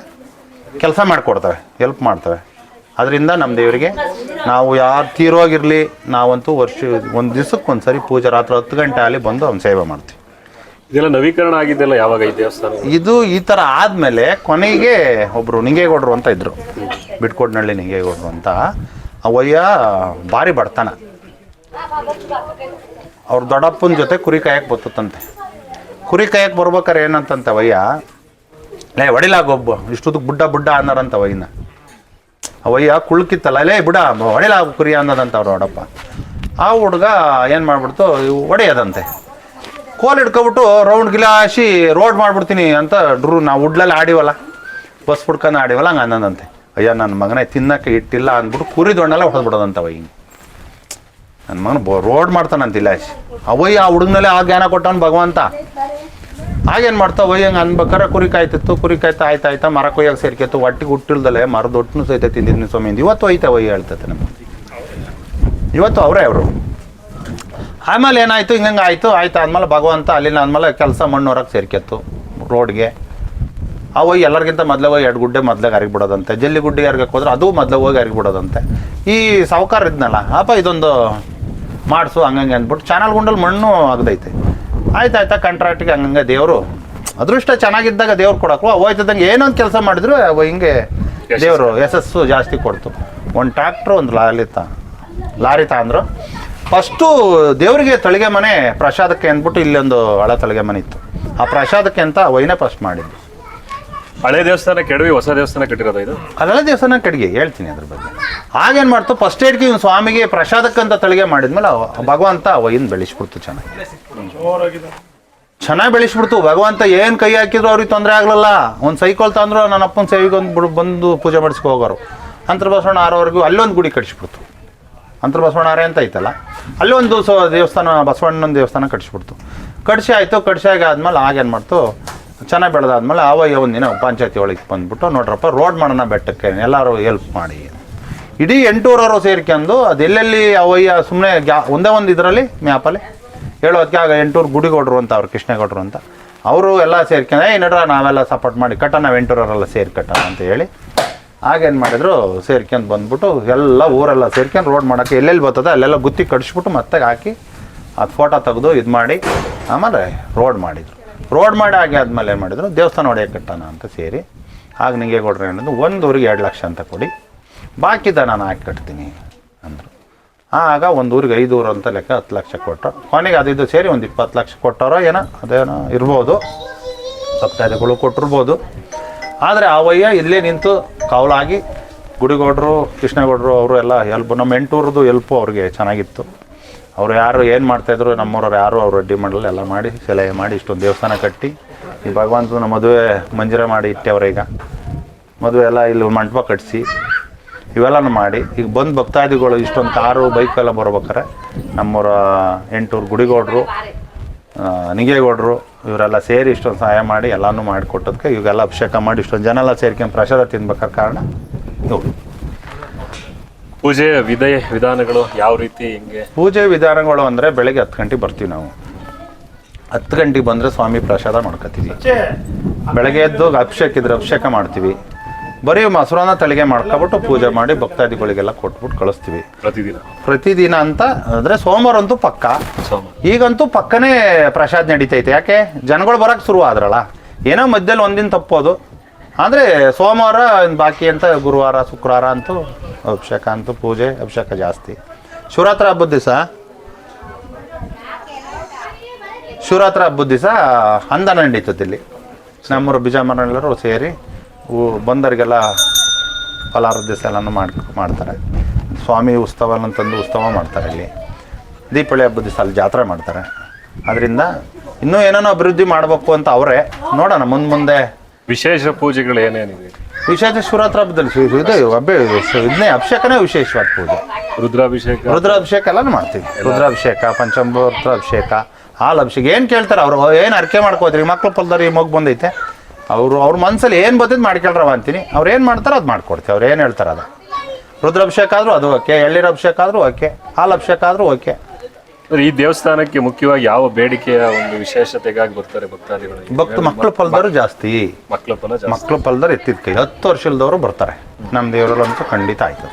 Speaker 1: ಕೆಲಸ ಮಾಡಿಕೊಡ್ತವೆ ಹೆಲ್ಪ್ ಮಾಡ್ತವೆ. ಅದರಿಂದ ನಮ್ಮ ದೇವರಿಗೆ ನಾವು ಯಾರು ತೀರೋಗಿರಲಿ ನಾವಂತೂ ವರ್ಷ ಒಂದು ದಿವ್ಸಕ್ಕೆ ಒಂದು ಸರಿ ಪೂಜೆ ರಾತ್ರಿ ಹತ್ತು ಗಂಟೆ ಅಲ್ಲಿ ಬಂದು ಅವ್ನು ಸೇವೆ ಮಾಡ್ತೀವಿ.
Speaker 2: ಇದೆಲ್ಲ ನವೀಕರಣ ಆಗಿದ್ದೆಲ್ಲ ಯಾವಾಗ ಈ ದೇವಸ್ಥಾನ
Speaker 1: ಇದು ಈ ಥರ ಆದಮೇಲೆ ಕೊನೆಗೆ ಒಬ್ಬರು ನಿಂಗೇಗೌಡರು ಅಂತ ಇದ್ದರು ಬಿಟ್ಕೊಡ್ನಳ್ಳಿ ನಿಂಗೇಗೌಡರು ಅಂತ. ಅವಯ್ಯ ಭಾರಿ ಬಡತನ. ಅವ್ರ ದೊಡ್ಡಪ್ಪನ ಜೊತೆ ಕುರಿ ಕಾಯಕ್ಕೆ ಬರ್ತದಂತೆ ಕುರಿ ಕಾಯಕ್ಕೆ ಬರ್ಬೇಕಾರೆ ಏನಂತಂತ ಅವಯ್ಯ ಲೇ ಒಡಿಲಾಗೊಬ್ಬ ಇಷ್ಟೊತ್ತಿಗೆ ಬುಡ್ಡ ಬುಡ್ಡ ಅನ್ನೋರಂತ ಅವಯ್ಯನ ಅವಯ್ಯ ಕುಳ್ಕಿತ್ತಲ್ಲ, ಲೇ, ಬಿಡ ಒಡಿಲಾಗ ಕುರಿ ಅನ್ನೋದಂತ ಅವ್ರ ದೊಡ್ಡಪ್ಪ. ಆ ಹುಡುಗ ಏನು ಮಾಡ್ಬಿಡ್ತು, ಇವು ಹೊಡೆಯೋದಂತೆ ಕೋಲ್ ಹಿಡ್ಕೊಬಿಟ್ಟು ರೌಂಡ್ ಗಿಲಾಸಿ ರೋಡ್ ಮಾಡ್ಬಿಡ್ತೀನಿ ಅಂತ ಡ್ರೂ, ನಾವು ಉಡ್ಲಲ್ಲಿ ಆಡಿವಲ್ಲ. ಬಸ್ ಬಿಡ್ಕೊಂಡು ಆಡಿವಲ್ಲ ಹಂಗೆ ಅನ್ನೋದಂತೆ. ಅಯ್ಯ, ನನ್ನ ಮಗನೇ ತಿನ್ನಕ್ಕೆ ಇಟ್ಟಿಲ್ಲ ಅಂದ್ಬಿಟ್ಟು ಕುರಿ ದೊಣ್ಣೆಲ್ಲ ಹೊಡೆದ್ಬಿಡೋದಂತ ಅವ ನನ್ನ ಮಗನ ಬೋ, ರೋಡ್ ಮಾಡ್ತಾನಂತಿಲ್ಲ ಅವಯ್ಯ, ಆ ಹುಡುಗನಲ್ಲೇ ಆ ಜ್ಞಾನ ಕೊಟ್ಟವನು ಭಗವಂತ. ಆಗೇನು ಮಾಡ್ತಾವ ಹಂಗೆ ಅನ್ಬೇಕಾರೆ ಕುರಿ ಕಾಯ್ತಿತ್ತು, ಕುರಿ ಕಾಯ್ತಾ ಆಯ್ತಾ ಆಯ್ತಾ ಮರ ಕೊಯ್ಯಾಗ ಸೇರ್ಕೆತ್ತು ಒಟ್ಟಿಗೆ ಹುಟ್ಟಿಲ್ದಲೆ ಮರದ ಒಟ್ಟನು ಸಹಿತ ತಿಂದಿದ್ನಿ ಸ್ವಾಮಿ ಅಂದ್. ಇವತ್ತು ಹೋಯ್ತಾ ಅವಯ್ಯ ಹೇಳ್ತೈತೆ ನಮ್ಮ ಇವತ್ತು ಅವರೇ ಅವರು. ಆಮೇಲೆ ಏನಾಯ್ತು, ಹಿಂಗಂಗೆ ಆಯಿತು, ಆಯ್ತು ಆದ್ಮೇಲೆ ಭಗವಂತ ಅಲ್ಲಿನ ಆದ್ಮೇಲೆ ಕೆಲಸ ಮಣ್ಣು ಹೊರಗೆ ಸೇರ್ಕೆತ್ತು ರೋಡ್ಗೆ. ಅವು ಎಲ್ಲರಿಗಿಂತ ಮೊದಲೇ ಹೋಗಿ ಎರಡು ಗುಡ್ಡೆ ಮೊದಲಾಗ ಅರಿಗಿ ಬಿಡೋದಂತೆ ಜಲ್ಲಿ ಗುಡ್ಡೆ ಯಾರಿಗೆ ಹೋದ್ರೆ ಅದು ಮೊದಲೇ ಹೋಗಿ ಅರಿಗಿ ಬಿಡೋದಂತೆ ಈ ಸಾವುಕಾರ ಇದ್ನಲ್ಲ ಅಪ್ಪ ಇದೊಂದು ಮಾಡಿಸು ಹಂಗಂಗೆ ಅಂದ್ಬಿಟ್ಟು ಚಾನಲ್ ಗುಂಡಲ್ಲಿ ಮಣ್ಣು ಆಗದೈತೆ. ಆಯ್ತು ಆಯ್ತಾ ಕಾಂಟ್ರಾಕ್ಟಿಗೆ ಹಂಗಂಗೆ ದೇವರು. ಅದೃಷ್ಟ ಚೆನ್ನಾಗಿದ್ದಾಗ ದೇವ್ರು ಕೊಡಕ್ಕೂ. ಹೋಯ್ತದಂಗೆ ಏನೊಂದು ಕೆಲಸ ಮಾಡಿದ್ರು ಅವು ಹಿಂಗೆ ದೇವರು ಯಶಸ್ಸು ಜಾಸ್ತಿ ಕೊಡ್ತು. ಒಂದು ಟ್ರ್ಯಾಕ್ಟ್ರು ಒಂದು ಲಾರಿ ತ ಲಾರಿ ತಗೊಂಡ್ರು ಫಸ್ಟು ದೇವರಿಗೆ ತಳಿಗೆ ಮನೆ ಪ್ರಸಾದಕ್ಕೆ ಅಂದ್ಬಿಟ್ಟು ಇಲ್ಲೊಂದು ಹಳೆ ತಳಿಗೆ ಮನೆ ಇತ್ತು. ಆ ಪ್ರಸಾದಕ್ಕೆ ಅಂತ ವೈನೇ ಫಸ್ಟ್ ಮಾಡಿದ್ದು
Speaker 2: ಹಳೆ ದೇವಸ್ಥಾನ, ಕೆಡವಿ ಹೊಸ ದೇವಸ್ಥಾನ ಕಟ್ಟಿರೋದು ಇದು?
Speaker 1: ಅದೆಲ್ಲ ದೇವಸ್ಥಾನ ಕಡೆಗೆ ಹೇಳ್ತೀನಿ ಅದ್ರ ಬಗ್ಗೆ. ಆಗೇನು ಮಾಡ್ತು? ಫಸ್ಟ್ ಏಡ್ಗೆ ಇವ್ನು ಸ್ವಾಮಿಗೆ ಪ್ರಸಾದಕ್ಕಂತ ತಳಿಗೆ ಮಾಡಿದ್ಮೇಲೆ ಭಗವಂತ ವೈನ್ ಬೆಳೆಸ್ಬಿಡ್ತು ಚೆನ್ನಾಗಿ. ಚೆನ್ನಾಗಿ ಬೆಳೆಸ್ಬಿಡ್ತು. ಭಗವಂತ ಏನು ಕೈ ಹಾಕಿದ್ರು ಅವ್ರಿಗೆ ತೊಂದರೆ ಆಗಲಿಲ್ಲ. ಒಂದು ಸೈಕಲ್ ತಂದ್ರು ನನ್ನ ಅಪ್ಪನ ಸೇವಿಗೆ ಒಂದು ಬಂದು ಪೂಜೆ ಮಾಡಿಸ್ಕೊ ಹೋಗೋರು. ಅಂತರ್ಬಸವಣ್ಣ ಆರೋವರೆಗೂ ಅಲ್ಲೊಂದು ಗುಡಿ ಕಟ್ಸ್ಬಿಡ್ತು. ಅಂತರ ಆರೇ ಅಂತ ಐತಲ್ಲ? ಅಲ್ಲೊಂದು ಸೊ ದೇವಸ್ಥಾನ, ಬಸವಣ್ಣನ ದೇವಸ್ಥಾನ ಕಟ್ಸ್ಬಿಡ್ತು. ಕಟ್ಸಿ ಆಯಿತು. ಆಗಿ ಆದ್ಮೇಲೆ ಆಗೇನು ಮಾಡ್ತು? ಚೆನ್ನಾಗಿ ಬೆಳೆದಾದ್ಮೇಲೆ ಒಂದು ದಿನ ಪಂಚಾಯತಿ ಒಳಗೆ ಬಂದ್ಬಿಟ್ಟು, ನೋಡ್ರಪ್ಪ ರೋಡ್ ಮಾಡೋಣ ಬೆಟ್ಟಕ್ಕೆ ಎಲ್ಲರೂ ಹೆಲ್ಪ್ ಮಾಡಿ. ಇಡೀ ಎಂಟೂರವರು ಸೇರ್ಕೊಂಡು ಅದೆಲ್ಲೆಲ್ಲಿ ಅವಯ್ಯ ಸುಮ್ಮನೆ ಗ್ಯಾ, ಒಂದೇ ಒಂದು ಇದರಲ್ಲಿ ಮ್ಯಾಪಲ್ಲಿ? ಹೇಳೋದಕ್ಕೆ ಆಗ ಎಂಟೂರು ಗುಡಿಗೌಡ್ರು ಅಂತ ಅವ್ರು, ಕೃಷ್ಣೇಗೌಡರು ಅಂತ. ಅವರು ಎಲ್ಲ ಸೇರ್ಕೊಂಡು ಏ ನಡ್ರ, ನಾವೆಲ್ಲ ಸಪೋರ್ಟ್ ಮಾಡಿ ಕಟ್ಟ ನಾವು ಎಂಟೂರವರೆಲ್ಲ ಸೇರಿ ಕಟ್ಟೋಣ ಅಂತ ಹೇಳಿ ಆಗೇನು ಮಾಡಿದ್ರು, ಸೇರ್ಕೊಂಡು ಬಂದ್ಬಿಟ್ಟು ಎಲ್ಲ ಊರೆಲ್ಲ ಸೇರ್ಕೊಂಡು ರೋಡ್ ಮಾಡೋಕ್ಕೆ ಎಲ್ಲೆಲ್ಲಿ ಬರ್ತದೆ ಅಲ್ಲೆಲ್ಲ ಗುತ್ತಿ ಕಡಿಸ್ಬಿಟ್ಟು ಮತ್ತೆ ಹಾಕಿ ಅದು ಫೋಟೋ ತೆಗೆದು ಇದು ಮಾಡಿ, ಆಮೇಲೆ ರೋಡ್ ಮಾಡಿದರು. ರೋಡ್ ಮಾಡಿ ಆಗಿ ಆದ್ಮೇಲೆ ಏನು ಮಾಡಿದ್ರು, ದೇವಸ್ಥಾನ ಹೊಡೆಯೋಕೆ ಕಟ್ಟಾನ ಅಂತ ಸೇರಿ, ಆಗ ನಿಂಗೆ ಕೊಡ್ರಿ ಅನ್ನೋದು ಒಂದು ಊರಿಗೆ ಎರಡು ಲಕ್ಷ ಅಂತ ಕೊಡಿ ಬಾಕಿದ ನಾನು ಹಾಕಿ ಕಟ್ತೀನಿ ಅಂದರು. ಆಗ ಒಂದು ಊರಿಗೆ ಐದು ಊರು ಅಂತ ಲೆಕ್ಕ ಹತ್ತು ಲಕ್ಷ ಕೊಟ್ಟರು. ಕೊನೆಗೆ ಅದು ಸೇರಿ ಒಂದು ಇಪ್ಪತ್ತು ಲಕ್ಷ ಕೊಟ್ಟಾರೋ ಏನೋ, ಅದೇನೋ ಇರ್ಬೋದು. ಭಕ್ತಾದಿಗಳು ಕೊಟ್ಟಿರ್ಬೋದು. ಆದರೆ ಆ ವಯ್ಯ ಇಲ್ಲೇ ನಿಂತು ಕಾವಲಾಗಿ ಗುಡಿಗೌಡರು, ಕೃಷ್ಣಗೌಡರು ಅವರು ಎಲ್ಲ ಹೆಲ್ಪ್ ನಮ್ಮ ಎಂಟೂರದು ಹೆಲ್ಪು ಅವ್ರಿಗೆ ಚೆನ್ನಾಗಿತ್ತು. ಅವ್ರು ಯಾರು ಏನು ಮಾಡ್ತಾಯಿದ್ರು ನಮ್ಮವ್ರವ್ರು ಯಾರು ಅವ್ರು ರೆಡ್ಡಿ ಮಾಡಲ್ಲ, ಎಲ್ಲ ಮಾಡಿ ಸಲಹೆ ಮಾಡಿ, ಇಷ್ಟೊಂದು ದೇವಸ್ಥಾನ ಕಟ್ಟಿ, ಈ ಭಗವಂತನ ಮದುವೆ ಮಂಜೂರ ಮಾಡಿ ಇಟ್ಟೆವ್ರ ಈಗ. ಮದುವೆ ಎಲ್ಲ ಇಲ್ಲಿ ಮಂಟಪ ಕಟ್ಟಿಸಿ ಇವೆಲ್ಲನೂ ಮಾಡಿ, ಈಗ ಬಂದು ಭಕ್ತಾದಿಗಳು ಇಷ್ಟೊಂದು ಕಾರು ಬೈಕೆಲ್ಲ ಬರ್ಬೇಕಾರೆ ನಮ್ಮೂರ ಎಂಟೂರು ಗುಡಿಗೌಡರು ನಿಗೇಗೌಡರು, ಇವರೆಲ್ಲ ಸೇರಿ ಇಷ್ಟೊಂದು ಸಹಾಯ ಮಾಡಿ ಎಲ್ಲನೂ ಮಾಡಿಕೊಟ್ಟದಕ್ಕೆ ಇವಾಗೆಲ್ಲ ಅಭಿಷೇಕ ಮಾಡಿ, ಇಷ್ಟೊಂದು ಜನ ಎಲ್ಲ ಸೇರ್ಕೊಂಡು ಪ್ರಸಾದ ತಿನ್ಬೇಕಾದ ಕಾರಣ. ಇವ್ರು.
Speaker 2: ಪೂಜೆ ವಿಧ ವಿಧಾನಗಳು ಯಾವ ರೀತಿ ಹಿಂಗೆ?
Speaker 1: ಪೂಜೆ ವಿಧಾನಗಳು ಅಂದರೆ ಬೆಳಗ್ಗೆ ಹತ್ತು ಗಂಟೆಗೆ ಬರ್ತೀವಿ ನಾವು. ಹತ್ತು ಗಂಟೆಗೆ ಬಂದರೆ ಸ್ವಾಮಿ ಪ್ರಸಾದ ಮಾಡ್ಕೊತೀವಿ. ಬೆಳಗ್ಗೆ ಎದ್ದು ಅಭಿಷೇಕ ಇದ್ರೆ ಅಭಿಷೇಕ ಮಾಡ್ತೀವಿ. ಬರೀ ಮೊಸರನ್ನ ತಳಿಗೆ ಮಾಡ್ಕೊಬಿಟ್ಟು ಪೂಜೆ ಮಾಡಿ ಭಕ್ತಾದಿಗಳಿಗೆಲ್ಲ ಕೊಟ್ಬಿಟ್ಟು ಕಳಿಸ್ತೀವಿ.
Speaker 2: ಪ್ರತಿದಿನ?
Speaker 1: ಪ್ರತಿದಿನ ಅಂತ ಅಂದರೆ ಸೋಮವಾರ ಅಂತೂ ಪಕ್ಕ.
Speaker 2: ಸೋಮವಾರ.
Speaker 1: ಈಗಂತೂ ಪಕ್ಕನೇ ಪ್ರಸಾದ ನಡೀತೈತೆ. ಯಾಕೆ? ಜನಗಳು ಬರೋಕ್ಕೆ ಶುರು ಆದ್ರಲ್ಲ ಏನೋ ಮಧ್ಯದಲ್ಲಿ ಒಂದಿನ ತಪ್ಪೋದು ಆದರೆ ಸೋಮವಾರ ಇನ್ ಬಾಕಿ ಅಂತ ಗುರುವಾರ, ಶುಕ್ರವಾರ ಅಂತೂ ಅಭಿಷೇಕ ಅಂತೂ ಪೂಜೆ, ಅಭಿಷೇಕ ಜಾಸ್ತಿ. ಶಿವರಾತ್ರಿ ಹಬ್ಬದ ದಿವಸ? ಶಿವರಾತ್ರಿ ಹಬ್ಬದ ದಿವಸ ಅಂದನ ನಡೀತದೆ ಇಲ್ಲಿ. ನಮ್ಮೂರು ಬಿಜಾಮರಳೆಲ್ಲರೂ ಸೇರಿ ಬಂದವರಿಗೆಲ್ಲ ಫಲಾರದ ದಿವಸ ಎಲ್ಲನೂ ಮಾಡಿ, ಮಾಡ್ತಾರೆ. ಸ್ವಾಮಿ ಉತ್ಸವ ಅಂತಂದು ಉತ್ಸವ ಮಾಡ್ತಾರೆ ಇಲ್ಲಿ. ದೀಪಾವಳಿ ಹಬ್ಬದ ದಿವಸ ಅಲ್ಲಿ ಜಾತ್ರೆ ಮಾಡ್ತಾರೆ. ಅದರಿಂದ ಇನ್ನೂ ಏನೇನೋ ಅಭಿವೃದ್ಧಿ ಮಾಡಬೇಕು ಅಂತ ಅವರೇ. ನೋಡೋಣ, ಮುಂದೆ ಮುಂದೆ
Speaker 2: ವಿಶೇಷ ಪೂಜೆಗಳು ಏನೇನಿದೆ
Speaker 1: ವಿಶೇಷ ಶಿವರಾತ್ರಿ ಹಬ್ಬದಲ್ಲಿ ಶಿವ- ಇದು ಹಬ್ಬ ಇದನ್ನೇ ಅಭಿಷೇಕನೇ ವಿಶೇಷವಾದ ಪೂಜೆ.
Speaker 2: ರುದ್ರಾಭಿಷೇಕ?
Speaker 1: ರುದ್ರಾಭಿಷೇಕ ಎಲ್ಲನೂ ಮಾಡ್ತೀವಿ. ರುದ್ರಾಭಿಷೇಕ ಪಂಚಮೃತ ಅಭಿಷೇಕ ಹಾಲು ಅಭಿಷೇಕ ಏನು ಕೇಳ್ತಾರೆ ಅವರು? ಏನು ಅರ್ಕೆ ಮಾಡ್ಕೋದ್ರಿ ಮಕ್ಳು ಪಲ್ದಾರಿ ಮಗು ಬಂದೈತೆ. ಅವರು ಅವ್ರ ಮನಸ್ಸಲ್ಲಿ ಏನು ಬಂದಿದ್ದು ಮಾಡ್ಕೊಳ್ರವ ಅಂತೀನಿ. ಅವ್ರು ಏನು ಮಾಡ್ತಾರೋ ಅದು ಮಾಡ್ಕೊಡ್ತೀವಿ. ಅವ್ರು ಏನು ಹೇಳ್ತಾರೆ ಅದು. ರುದ್ರಾಭಿಷೇಕ ಆದರೂ ಅದು ಓಕೆ. ಎಳ್ಳಿರ ಅಭಿಷೇಕ ಆದರೂ ಓಕೆ. ಹಾಲು ಅಭಿಷೇಕ ಆದರೂ ಓಕೆ.
Speaker 2: ಈ ದೇವಸ್ಥಾನಕ್ಕೆ ಮುಖ್ಯವಾಗಿ ಯಾವ ಬೇಡಿಕೆಯ ಒಂದು ವಿಶೇಷತೆಗಾಗಿ ಬರ್ತಾರೆ ಭಕ್ತಾದಿಗಳು?
Speaker 1: ಭಕ್ತ ಮಕ್ಳು ಫಲದವರು ಜಾಸ್ತಿ.
Speaker 2: ಮಕ್ಕಳ ಫಲ
Speaker 1: ಮಕ್ಳು ಫಲದವ್ರು ಎತ್ತಿದ ಕೈ ಹತ್ತು ವರ್ಷದವರು ಬರ್ತಾರೆ. ನಮ್ಮ ದೇವರಲ್ಲಂತೂ ಖಂಡಿತ ಆಯ್ತು.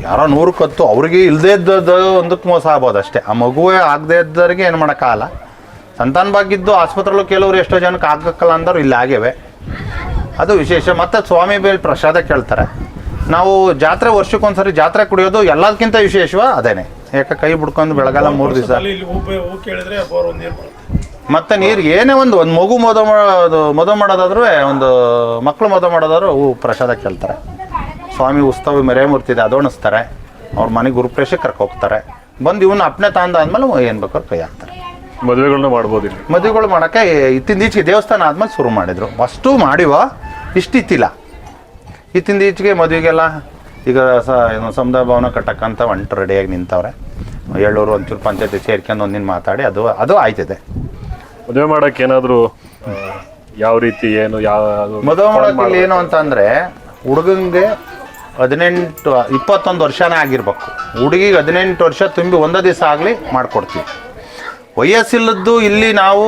Speaker 1: ಯಾರೋ ನೂರಕ್ಕೆ ಹತ್ತು ಅವ್ರಿಗೆ ಇಲ್ಲದೇ ಇದ್ದದ್ದು ಒಂದಕ್ಕೆ ಮೋಸ ಆಗ್ಬೋದು ಅಷ್ಟೇ. ಆ ಮಗುವೇ ಆಗದೇ ಇದ್ದವ್ರಿಗೆ ಏನು ಮಾಡೋಕ್ಕಾಗಲ್ಲ ಸಂತಾನ ಭಾಗ್ಯದ್ದು ಆಸ್ಪತ್ರೆಲ್ಲೂ ಕೆಲವರು ಎಷ್ಟೋ ಜನಕ್ಕೆ ಆಗಕ್ಕಲ್ಲ ಅಂದರು ಇಲ್ಲಿ ಆಗ್ಯವೆ. ಅದು ವಿಶೇಷ. ಮತ್ತು ಸ್ವಾಮಿ ಬೇಲ್ ಪ್ರಸಾದ ಕೇಳ್ತಾರೆ. ನಾವು ಜಾತ್ರೆ ವರ್ಷಕ್ಕೊಂದ್ಸರಿ ಜಾತ್ರೆ ಕುಡಿಯೋದು ಎಲ್ಲದಕ್ಕಿಂತ ವಿಶೇಷವ ಅದೇನೆ. ಯಾಕೆ ಕೈ ಬಿಡ್ಕೊಂಡು ಬೆಳಗಾಲ ಮೂರು ದಿವಸ?
Speaker 3: ಅಲ್ಲಿ ಇಲ್ಲಿ ಹೂ ಬೆ- ಹೂ ಕೇಳಿದ್ರೆ ಬೋರ್ ಒಂದು ನೀರು ಬರುತ್ತೆ.
Speaker 1: ಮತ್ತೆ ನೀರು ಏನೇ ಒಂದು ಒಂದು ಮಗು ಮೊದ ಮಾಡೋದು ಮದುವೆ ಮಾಡೋದಾದ್ರೂ ಒಂದು ಮಕ್ಕಳು ಮೊದ ಮಾಡೋದಾದ್ರು ಹೂ ಪ್ರಸಾದ ಕೇಳ್ತಾರೆ. ಸ್ವಾಮಿ ಉತ್ಸವ ಮೆರೆಮೂರ್ತಿ ಇದೆ ಅದೋಣಿಸ್ತಾರೆ. ಅವ್ರ ಮನೆಗೆ ಗುರುಪ್ರೇಷಕ್ಕೆ ಕರ್ಕೊ ಹೋಗ್ತಾರೆ. ಬಂದು ಅಪ್ಪನೆ ಅಪ್ನೆ ತಾಂದಾದ್ಮೇಲೆ ಏನು ಬೇಕಾದ್ರೆ ಕೈ ಹಾಕ್ತಾರೆ.
Speaker 2: ಮದುವೆಗಳನ್ನ ಮಾಡ್ಬೋದು ಇಲ್ಲಿ.
Speaker 1: ಮದುವೆಗಳು ಮಾಡೋಕ್ಕೆ ಇತ್ತಿಂದ ಈಚೆಗೆ ದೇವಸ್ಥಾನ ಆದ್ಮೇಲೆ ಶುರು ಮಾಡಿದ್ರು. ಅಷ್ಟು ಮಾಡಿವ ಇಷ್ಟಿತ್ತಿಲ್ಲ. ಇತ್ತಿಂದ ಈಚೆಗೆ ಮದುವೆಗೆಲ್ಲ ಈಗ ಸ ಏನು ಸಮುದಾಯ ಭವನ ಕಟ್ಟಕ್ಕಂತ ಒಂಟು ರೆಡಿಯಾಗಿ ನಿಂತವ್ರೆ. ಏಳೂರು ಒಂಚೂರು ಪಂಚಾಯತಿ ಸೇರ್ಕೊಂಡು ಒಂದಿನ ಮಾತಾಡಿ ಅದು ಅದು ಆಯ್ತಿದೆ.
Speaker 2: ಮದುವೆ ಮಾಡೋಕೆ ಏನಾದರೂ ಯಾವ ರೀತಿ ಏನು ಯಾವ
Speaker 1: ಮದುವೆ ಮಾಡೋಕೆ ಏನು ಅಂತಂದರೆ ಹುಡುಗಂಗೆ ಹದಿನೆಂಟು ಇಪ್ಪತ್ತೊಂದು ವರ್ಷನೇ ಆಗಿರ್ಬೇಕು. ಹುಡುಗಿಗೆ ಹದಿನೆಂಟು ವರ್ಷ ತುಂಬಿ ಒಂದೇ ದಿವಸ ಆಗಲಿ ಮಾಡಿಕೊಡ್ತೀವಿ. ವಯಸ್ಸಿಲ್ಲದ್ದು ಇಲ್ಲಿ ನಾವು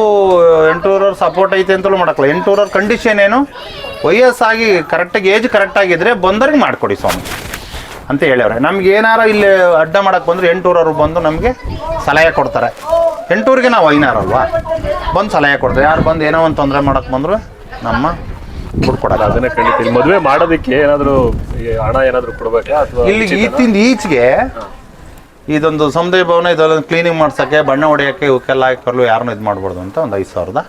Speaker 1: ಎಂಟೂರವ್ರ ಸಪೋರ್ಟ್ ಐತೆ ಅಂತಲೂ ಮಾಡಕ್ಕಲ್ಲ. ಎಂಟೂರವ್ರ ಕಂಡೀಷನ್ ಏನು? ವಯಸ್ಸಾಗಿ ಕರೆಕ್ಟಾಗಿ ಏಜ್ ಕರೆಕ್ಟಾಗಿದ್ದರೆ ಬಂದವ್ರಿಗೆ ಮಾಡಿಕೊಡಿ ಸ್ವಾಮಿ. ಅಂತ ಹೇಳ್ಯವ್ರೆ. ನಮ್ಗೆ ಏನಾರ ಇಲ್ಲಿ ಅಡ್ಡ ಮಾಡಕ್ಕೆ ಬಂದ್ರೆ ಎಂಟೂರವ್ರು ಬಂದು ನಮಗೆ ಸಲಹೆ ಕೊಡ್ತಾರೆ. ಎಂಟೂರಿಗೆ ನಾವು ಐನಾರಲ್ವಾ ಬಂದು ಸಲಹೆ ಕೊಡ್ತಾರೆ. ಯಾರು ಬಂದು ಏನೋ ಒಂದು ತೊಂದರೆ ಮಾಡಕ್ಕೆ ಬಂದ್ರು ನಮ್ಮ
Speaker 2: ಅದನ್ನ ಖಂಡಿತ ಮದುವೆ ಮಾಡೋದಕ್ಕೆ ಏನಾದರೂ ಹಣ ಏನಾದರೂ ಕೊಡ್ಬೇಕಾ ಅಥವಾ
Speaker 1: ಇಲ್ಲಿ ಈತಿಂದ ಈಚೆಗೆ ಇದೊಂದು ಸಮುದಾಯ ಭವನ ಇದೊಂದು ಕ್ಲೀನಿಂಗ್ ಮಾಡ್ಸೋಕ್ಕೆ ಬಣ್ಣ ಹೊಡೆಯೋಕ್ಕೆ ಇವಕ್ಕೆಲ್ಲ ಹಾಕಲು ಯಾರನ್ನೂ ಇದು ಮಾಡ್ಬಾರ್ದು ಅಂತ ಒಂದು ಐದು ಸಾವಿರದ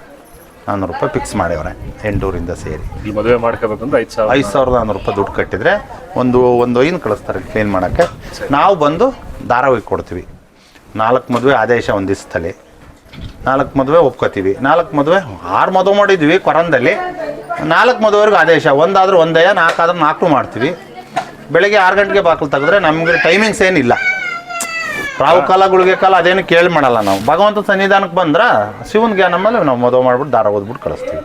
Speaker 1: ನಾನ್ನೂರು ರೂಪಾಯಿ ಫಿಕ್ಸ್ ಮಾಡ್ಯವ್ರೆ ಎಂಟೂರಿಂದ ಸೇರಿ.
Speaker 2: ಈ ಮದುವೆ ಮಾಡ್ಕೋಬೇಕಂದ್ರೆ ಐದು ಸಾವಿರ.
Speaker 1: ಐದು ಸಾವಿರದ ನಾನ್ನೂರು ರೂಪಾಯಿ ದುಡ್ಡು ಕಟ್ಟಿದ್ರೆ ಒಂದು ಒಂದು ಐನ್ ಕಳಿಸ್ತಾರೆ ಕ್ಲೀನ್ ಮಾಡೋಕ್ಕೆ. ನಾವು ಬಂದು ಧಾರಾವಾಹಿ ಕೊಡ್ತೀವಿ. ನಾಲ್ಕು ಮದುವೆ ಆದೇಶ ಒಂದು ದಿವಸದಲ್ಲಿ ನಾಲ್ಕು ಮದುವೆ ಒಪ್ಕೋತೀವಿ. ನಾಲ್ಕು ಮದುವೆ ಆರು ಮದುವೆ ಮಾಡಿದ್ವಿ ಕೊರಂದಲ್ಲಿ. ನಾಲ್ಕು ಮದುವೆವರೆಗೂ ಆದೇಶ ಒಂದಾದರೂ ಒಂದೇ ನಾಲ್ಕಾದ್ರೂ ನಾಲ್ಕು ಮಾಡ್ತೀವಿ. ಬೆಳಗ್ಗೆ ಆರು ಗಂಟೆಗೆ ಬಾಗಿಲು ತೆಗೆದ್ರೆ ನಮಗೆ ಟೈಮಿಂಗ್ಸ್ ಏನಿಲ್ಲ. ರಾವು ಕಾಲ ಗುಳಿಗೆ ಕಾಲ ಅದೇನು ಕೇಳಿ ಮಾಡಲ್ಲ ನಾವು. ಭಗವಂತ ಸನ್ನಿಧಾನಕ್ಕೆ ಬಂದ್ರೆ ಶಿವನ ಜ್ಞಾನ ಮೇಲೆ ನಾವು ಮದುವೆ ಮಾಡ್ಬಿಟ್ಟು ದಾರ ಓದ್ಬಿಟ್ಟು ಕಳಿಸ್ತೀವಿ.